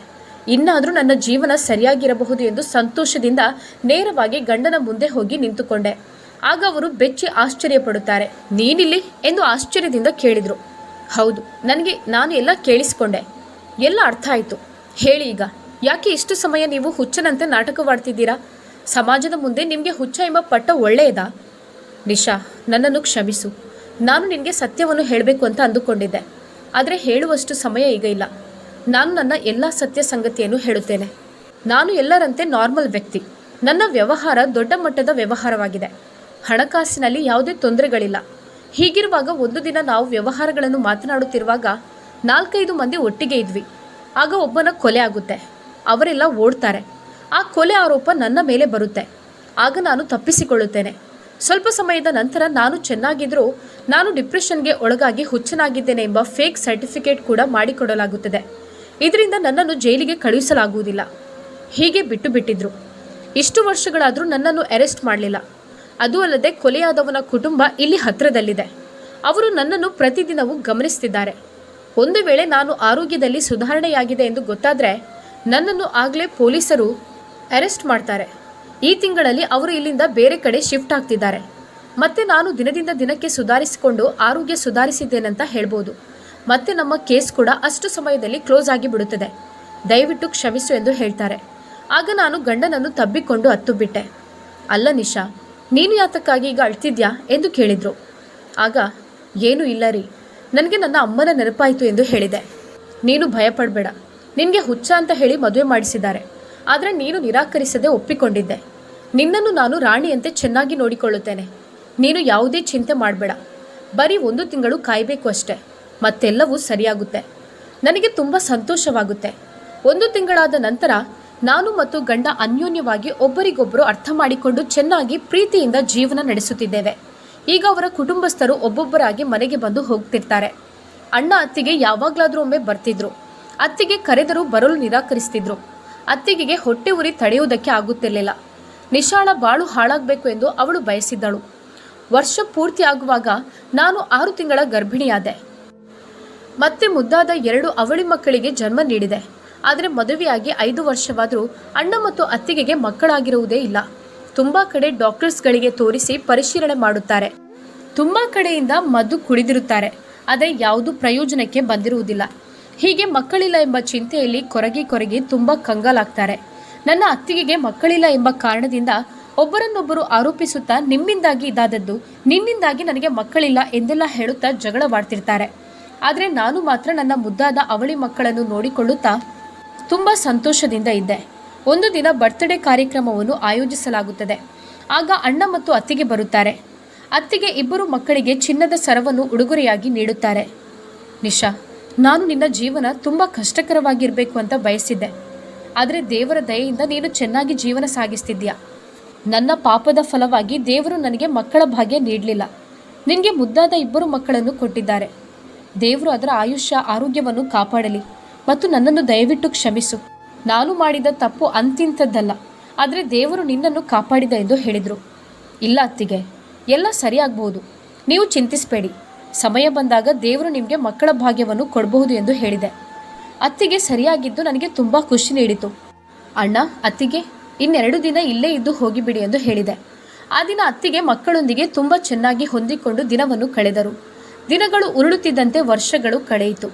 Speaker 1: ಇನ್ನಾದರೂ ನನ್ನ ಜೀವನ ಸರಿಯಾಗಿರಬಹುದು ಎಂದು ಸಂತೋಷದಿಂದ ನೇರವಾಗಿ ಗಂಡನ ಮುಂದೆ ಹೋಗಿ ನಿಂತುಕೊಂಡೆ. ಆಗ ಅವರು ಬೆಚ್ಚಿ ಆಶ್ಚರ್ಯಪಡುತ್ತಾರೆ, ನೀನಿಲ್ಲಿ? ಎಂದು ಆಶ್ಚರ್ಯದಿಂದ ಕೇಳಿದರು. ಹೌದು, ನನಗೆ ನಾನು ಎಲ್ಲ ಕೇಳಿಸ್ಕೊಂಡೆ. ಎಲ್ಲ ಅರ್ಥ ಆಯಿತು. ಹೇಳಿ ಈಗ. ಯಾಕೆ ಇಷ್ಟು ಸಮಯ ನೀವು ಹುಚ್ಚನಂತೆ ನಾಟಕವಾಡ್ತಿದ್ದೀರಾ? ಸಮಾಜದ ಮುಂದೆ ನಿಮಗೆ ಹುಚ್ಚ ಎಂಬ ಪಟ್ಟ ಒಳ್ಳೆಯದಾ? ನಿಶಾ, ನನ್ನನ್ನು ಕ್ಷಮಿಸು. ನಾನು ನಿನಗೆ ಸತ್ಯವನ್ನು ಹೇಳಬೇಕು ಅಂತ ಅಂದುಕೊಂಡಿದ್ದೆ. ಆದರೆ ಹೇಳುವಷ್ಟು ಸಮಯ ಈಗ ಇಲ್ಲ. ನಾನು ನನ್ನ ಎಲ್ಲ ಸತ್ಯ ಸಂಗತಿಯನ್ನು ಹೇಳುತ್ತೇನೆ. ನಾನು ಎಲ್ಲರಂತೆ ನಾರ್ಮಲ್ ವ್ಯಕ್ತಿ. ನನ್ನ ವ್ಯವಹಾರ ದೊಡ್ಡ ಮಟ್ಟದ ವ್ಯವಹಾರವಾಗಿದೆ. ಹಣಕಾಸಿನಲ್ಲಿ ಯಾವುದೇ ತೊಂದರೆಗಳಿಲ್ಲ. ಹೀಗಿರುವಾಗ ಒಂದು ದಿನ ನಾವು ವ್ಯವಹಾರಗಳನ್ನು ಮಾತನಾಡುತ್ತಿರುವಾಗ ನಾಲ್ಕೈದು ಮಂದಿ ಒಟ್ಟಿಗೆ ಇದ್ವಿ. ಆಗ ಒಬ್ಬನ ಕೊಲೆ ಆಗುತ್ತೆ. ಅವರೆಲ್ಲ ಓಡ್ತಾರೆ. ಆ ಕೊಲೆ ಆರೋಪ ನನ್ನ ಮೇಲೆ ಬರುತ್ತೆ. ಆಗ ನಾನು ತಪ್ಪಿಸಿಕೊಳ್ಳುತ್ತೇನೆ. ಸ್ವಲ್ಪ ಸಮಯದ ನಂತರ ನಾನು ಚೆನ್ನಾಗಿದ್ದರೂ ನಾನು ಡಿಪ್ರೆಷನ್ಗೆ ಒಳಗಾಗಿ ಹುಚ್ಚನಾಗಿದ್ದೇನೆ ಎಂಬ ಫೇಕ್ ಸರ್ಟಿಫಿಕೇಟ್ ಕೂಡ ಮಾಡಿಕೊಡಲಾಗುತ್ತದೆ. ಇದರಿಂದ ನನ್ನನ್ನು ಜೈಲಿಗೆ ಕಳುಹಿಸಲಾಗುವುದಿಲ್ಲ. ಹೀಗೆ ಬಿಟ್ಟು ಬಿಟ್ಟಿದ್ರು ಇಷ್ಟು ವರ್ಷಗಳಾದರೂ ನನ್ನನ್ನು ಅರೆಸ್ಟ್ ಮಾಡಲಿಲ್ಲ. ಅದು ಅಲ್ಲದೆ ಕೊಲೆಯಾದವನ ಕುಟುಂಬ ಇಲ್ಲಿ ಹತ್ತಿರದಲ್ಲಿದೆ ಅವರು ನನ್ನನ್ನು ಪ್ರತಿದಿನವೂ ಗಮನಿಸ್ತಿದ್ದಾರೆ. ಒಂದು ವೇಳೆ ನಾನು ಆರೋಗ್ಯದಲ್ಲಿ ಸುಧಾರಣೆಯಾಗಿದೆ ಎಂದು ಗೊತ್ತಾದರೆ ನನ್ನನ್ನು ಆಗಲೇ ಪೊಲೀಸರು ಅರೆಸ್ಟ್ ಮಾಡ್ತಾರೆ. ಈ ತಿಂಗಳಲ್ಲಿ ಅವರು ಇಲ್ಲಿಂದ ಬೇರೆ ಕಡೆ ಶಿಫ್ಟ್ ಆಗ್ತಿದ್ದಾರೆ. ಮತ್ತೆ ನಾನು ದಿನದಿಂದ ದಿನಕ್ಕೆ ಸುಧಾರಿಸಿಕೊಂಡು ಆರೋಗ್ಯ ಸುಧಾರಿಸಿದ್ದೇನಂತ ಹೇಳ್ಬೋದು. ಮತ್ತೆ ನಮ್ಮ ಕೇಸ್ ಕೂಡ ಅಷ್ಟು ಸಮಯದಲ್ಲಿ ಕ್ಲೋಸ್ ಆಗಿ ಬಿಡುತ್ತದೆ ದಯವಿಟ್ಟು ಕ್ಷಮಿಸು ಎಂದು ಹೇಳ್ತಾರೆ. ಆಗ ನಾನು ಗಂಡನನ್ನು ತಬ್ಬಿಕೊಂಡು ಹತ್ತು ಬಿಟ್ಟೆ ಅಲ್ಲ ನಿಶಾ, ನೀನು ಯಾತಕ್ಕಾಗಿ ಈಗ ಅಳ್ತಿದ್ಯಾ ಎಂದು ಕೇಳಿದರು. ಆಗ, ಏನೂ ಇಲ್ಲ ರೀ. ನನಗೆ ನನ್ನ ಅಮ್ಮನ ನೆನಪಾಯಿತು ಎಂದು ಹೇಳಿದೆ. ನೀನು ಭಯಪಡಬೇಡ. ನಿನಗೆ ಹುಚ್ಚ ಅಂತ ಹೇಳಿ ಮದುವೆ ಮಾಡಿಸಿದ್ದಾರೆ. ಆದರೆ ನೀನು ನಿರಾಕರಿಸದೆ ಒಪ್ಪಿಕೊಂಡಿದ್ದೆ. ನಿನ್ನನ್ನು ನಾನು ರಾಣಿಯಂತೆ ಚೆನ್ನಾಗಿ ನೋಡಿಕೊಳ್ಳುತ್ತೇನೆ. ನೀನು ಯಾವುದೇ ಚಿಂತೆ ಮಾಡಬೇಡ. ಬರೀ ಒಂದು ತಿಂಗಳು ಕಾಯಬೇಕು ಅಷ್ಟೆ. ಮತ್ತೆಲ್ಲವೂ ಸರಿಯಾಗುತ್ತೆ. ನನಗೆ ತುಂಬ ಸಂತೋಷವಾಗುತ್ತೆ. ಒಂದು ತಿಂಗಳಾದ ನಂತರ ನಾನು ಮತ್ತು ಗಂಡ ಅನ್ಯೋನ್ಯವಾಗಿ ಒಬ್ಬರಿಗೊಬ್ಬರು ಅರ್ಥ ಮಾಡಿಕೊಂಡು ಚೆನ್ನಾಗಿ ಪ್ರೀತಿಯಿಂದ ಜೀವನ ನಡೆಸುತ್ತಿದ್ದೇವೆ. ಈಗ ಅವರ ಕುಟುಂಬಸ್ಥರು ಒಬ್ಬೊಬ್ಬರಾಗಿ ಮನೆಗೆ ಬಂದು ಹೋಗ್ತಿರ್ತಾರೆ. ಅಣ್ಣ, ಅತ್ತಿಗೆ ಯಾವಾಗಲಾದರೂ ಒಮ್ಮೆ ಬರ್ತಿದ್ರು. ಅತ್ತಿಗೆ ಕರೆದರೂ ಬರಲು ನಿರಾಕರಿಸ್ತಿದ್ರು. ಅತ್ತಿಗೆಗೆ ಹೊಟ್ಟೆ ಉರಿ ತಡೆಯುವುದಕ್ಕೆ ಆಗುತ್ತಿರಲಿಲ್ಲ. ನಿಶಾಳ ಬಾಳು ಹಾಳಾಗಬೇಕು ಎಂದು ಅವಳು ಬಯಸಿದ್ದಳು. ವರ್ಷ ಪೂರ್ತಿ ಆಗುವಾಗ ನಾನು ಆರು ತಿಂಗಳ ಗರ್ಭಿಣಿಯಾದೆ. ಮತ್ತೆ ಮುದ್ದಾದ ಎರಡು ಅವಳಿ ಮಕ್ಕಳಿಗೆ ಜನ್ಮ ನೀಡಿದೆ. ಆದರೆ ಮದುವೆಯಾಗಿ ಐದು ವರ್ಷವಾದರೂ ಅಣ್ಣ ಮತ್ತು ಅತ್ತಿಗೆಗೆ ಮಕ್ಕಳಾಗಿರುವುದೇ ಇಲ್ಲ. ತುಂಬ ಕಡೆ ಡಾಕ್ಟರ್ಸ್ಗಳಿಗೆ ತೋರಿಸಿ ಪರಿಶೀಲನೆ ಮಾಡುತ್ತಾರೆ. ತುಂಬ ಕಡೆಯಿಂದ ಮದ್ದು ಕುಡಿದಿರುತ್ತಾರೆ. ಆದರೆ ಯಾವುದು ಪ್ರಯೋಜನಕ್ಕೆ ಬಂದಿರುವುದಿಲ್ಲ. ಹೀಗೆ ಮಕ್ಕಳಿಲ್ಲ ಎಂಬ ಚಿಂತೆಯಲ್ಲಿ ಕೊರಗಿ ಕೊರಗಿ ತುಂಬ ಕಂಗಾಲಾಗ್ತಾರೆ. ನನ್ನ ಅತ್ತಿಗೆಗೆ ಮಕ್ಕಳಿಲ್ಲ ಎಂಬ ಕಾರಣದಿಂದ ಒಬ್ಬರನ್ನೊಬ್ಬರು ಆರೋಪಿಸುತ್ತಾ ನಿಮ್ಮಿಂದಾಗಿ ಇದಾದದ್ದು, ನಿನ್ನಿಂದಾಗಿ ನನಗೆ ಮಕ್ಕಳಿಲ್ಲ ಎಂದೆಲ್ಲ ಹೇಳುತ್ತಾ ಜಗಳವಾಡ್ತಿರ್ತಾರೆ. ಆದರೆ ನಾನು ಮಾತ್ರ ನನ್ನ ಮುದ್ದಾದ ಅವಳಿ ಮಕ್ಕಳನ್ನು ನೋಡಿಕೊಳ್ಳುತ್ತಾ ತುಂಬ ಸಂತೋಷದಿಂದ ಇದ್ದೆ. ಒಂದು ದಿನ ಬರ್ತ್ಡೇ ಕಾರ್ಯಕ್ರಮವನ್ನು ಆಯೋಜಿಸಲಾಗುತ್ತದೆ. ಆಗ ಅಣ್ಣ ಮತ್ತು ಅತ್ತಿಗೆ ಬರುತ್ತಾರೆ. ಅತ್ತಿಗೆ ಇಬ್ಬರು ಮಕ್ಕಳಿಗೆ ಚಿನ್ನದ ಸರವನ್ನು ಉಡುಗೊರೆಯಾಗಿ ನೀಡುತ್ತಾರೆ. ನಿಶಾ ನಾನು ನಿನ್ನ ಜೀವನ ತುಂಬ ಕಷ್ಟಕರವಾಗಿರಬೇಕು ಅಂತ ಬಯಸಿದ್ದೆ. ಆದರೆ ದೇವರ ದಯೆಯಿಂದ ನೀನು ಚೆನ್ನಾಗಿ ಜೀವನ ಸಾಗಿಸ್ತಿದ್ಯಾ ನನ್ನ ಪಾಪದ ಫಲವಾಗಿ ದೇವರು ನನಗೆ ಮಕ್ಕಳ ಭಾಗ್ಯ ನೀಡಲಿಲ್ಲ. ನಿನಗೆ ಮುದ್ದಾದ ಇಬ್ಬರು ಮಕ್ಕಳನ್ನು ಕೊಟ್ಟಿದ್ದಾರೆ. ದೇವರು ಅದರ ಆಯುಷ್ಯ, ಆರೋಗ್ಯವನ್ನು ಕಾಪಾಡಲಿ ಮತ್ತು ನನ್ನನ್ನು ದಯವಿಟ್ಟು ಕ್ಷಮಿಸು. ನಾನು ಮಾಡಿದ ತಪ್ಪು ಅಂತಿಂಥದ್ದಲ್ಲ, ಆದರೆ ದೇವರು ನಿನ್ನನ್ನು ಕಾಪಾಡಿದ ಎಂದು ಹೇಳಿದರು. ಇಲ್ಲ ಅತ್ತಿಗೆ, ಎಲ್ಲ ಸರಿಯಾಗಬಹುದು ನೀವು ಚಿಂತಿಸಬೇಡಿ. ಸಮಯ ಬಂದಾಗ ದೇವರು ನಿಮಗೆ ಮಕ್ಕಳ ಭಾಗ್ಯವನ್ನು ಕೊಡಬಹುದು ಎಂದು ಹೇಳಿದೆ. ಅತ್ತಿಗೆ ಸರಿಯಾಗಿದ್ದು ನನಗೆ ತುಂಬ ಖುಷಿ ನೀಡಿತು. ಅಣ್ಣ, ಅತ್ತಿಗೆ, ಇನ್ನೆರಡು ದಿನ ಇಲ್ಲೇ ಇದ್ದು ಹೋಗಿಬಿಡಿ ಎಂದು ಹೇಳಿದೆ. ಆ ದಿನ ಅತ್ತಿಗೆ ಮಕ್ಕಳೊಂದಿಗೆ ತುಂಬ ಚೆನ್ನಾಗಿ ಹೊಂದಿಕೊಂಡು ದಿನವನ್ನು ಕಳೆದರು. ದಿನಗಳು ಉರುಳುತ್ತಿದ್ದಂತೆ ವರ್ಷಗಳು ಕಳೆಯಿತು.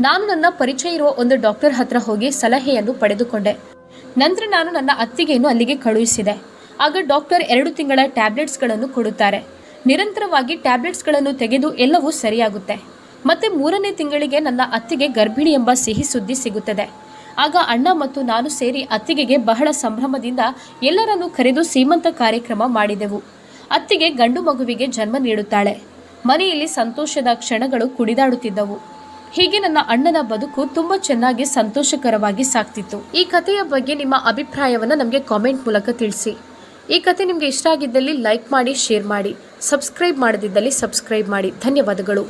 Speaker 1: ನಾನು ನನ್ನ ಪರಿಚಯ ಇರುವ ಒಂದು ಡಾಕ್ಟರ್ ಹತ್ರ ಹೋಗಿ ಸಲಹೆಯನ್ನು ಪಡೆದುಕೊಂಡೆ. ನಂತರ ನಾನು ನನ್ನ ಅತ್ತಿಗೆಯನ್ನು ಅಲ್ಲಿಗೆ ಕಳುಹಿಸಿದೆ. ಆಗ ಡಾಕ್ಟರ್ ಎರಡು ತಿಂಗಳ ಟ್ಯಾಬ್ಲೆಟ್ಸ್ಗಳನ್ನು ಕೊಡುತ್ತಾರೆ. ನಿರಂತರವಾಗಿ ಟ್ಯಾಬ್ಲೆಟ್ಸ್ಗಳನ್ನು ತೆಗೆದು ಎಲ್ಲವೂ ಸರಿಯಾಗುತ್ತೆ. ಮತ್ತೆ ಮೂರನೇ ತಿಂಗಳಿಗೆ ನನ್ನ ಅತ್ತಿಗೆ ಗರ್ಭಿಣಿ ಎಂಬ ಸಿಹಿ ಸುದ್ದಿ ಸಿಗುತ್ತದೆ. ಆಗ ಅಣ್ಣ ಮತ್ತು ನಾನು ಸೇರಿ ಅತ್ತಿಗೆಗೆ ಬಹಳ ಸಂಭ್ರಮದಿಂದ ಎಲ್ಲರನ್ನೂ ಕರೆದು ಸೀಮಂತ ಕಾರ್ಯಕ್ರಮ ಮಾಡಿದೆವು. ಅತ್ತಿಗೆ ಗಂಡು ಮಗುವಿಗೆ ಜನ್ಮ ನೀಡುತ್ತಾಳೆ. ಮನೆಯಲ್ಲಿ ಸಂತೋಷದ ಕ್ಷಣಗಳು ಕುಡಿದಾಡುತ್ತಿದ್ದವು. ಹೀಗೆ ನನ್ನ ಅಣ್ಣನ ಬದುಕು ತುಂಬ ಚೆನ್ನಾಗಿ ಸಂತೋಷಕರವಾಗಿ ಸಾಕ್ತಿತ್ತು. ಈ ಕಥೆಯ ಬಗ್ಗೆ ನಿಮ್ಮ ಅಭಿಪ್ರಾಯವನ್ನು ನಮಗೆ ಕಾಮೆಂಟ್ ಮೂಲಕ ತಿಳಿಸಿ. ಈ ಕಥೆ ನಿಮಗೆ ಇಷ್ಟ ಆಗಿದ್ದಲ್ಲಿ ಲೈಕ್ ಮಾಡಿ ಶೇರ್ ಮಾಡಿ ಸಬ್ಸ್ಕ್ರೈಬ್ ಮಾಡದಿದ್ದಲ್ಲಿ ಸಬ್ಸ್ಕ್ರೈಬ್ ಮಾಡಿ. ಧನ್ಯವಾದಗಳು.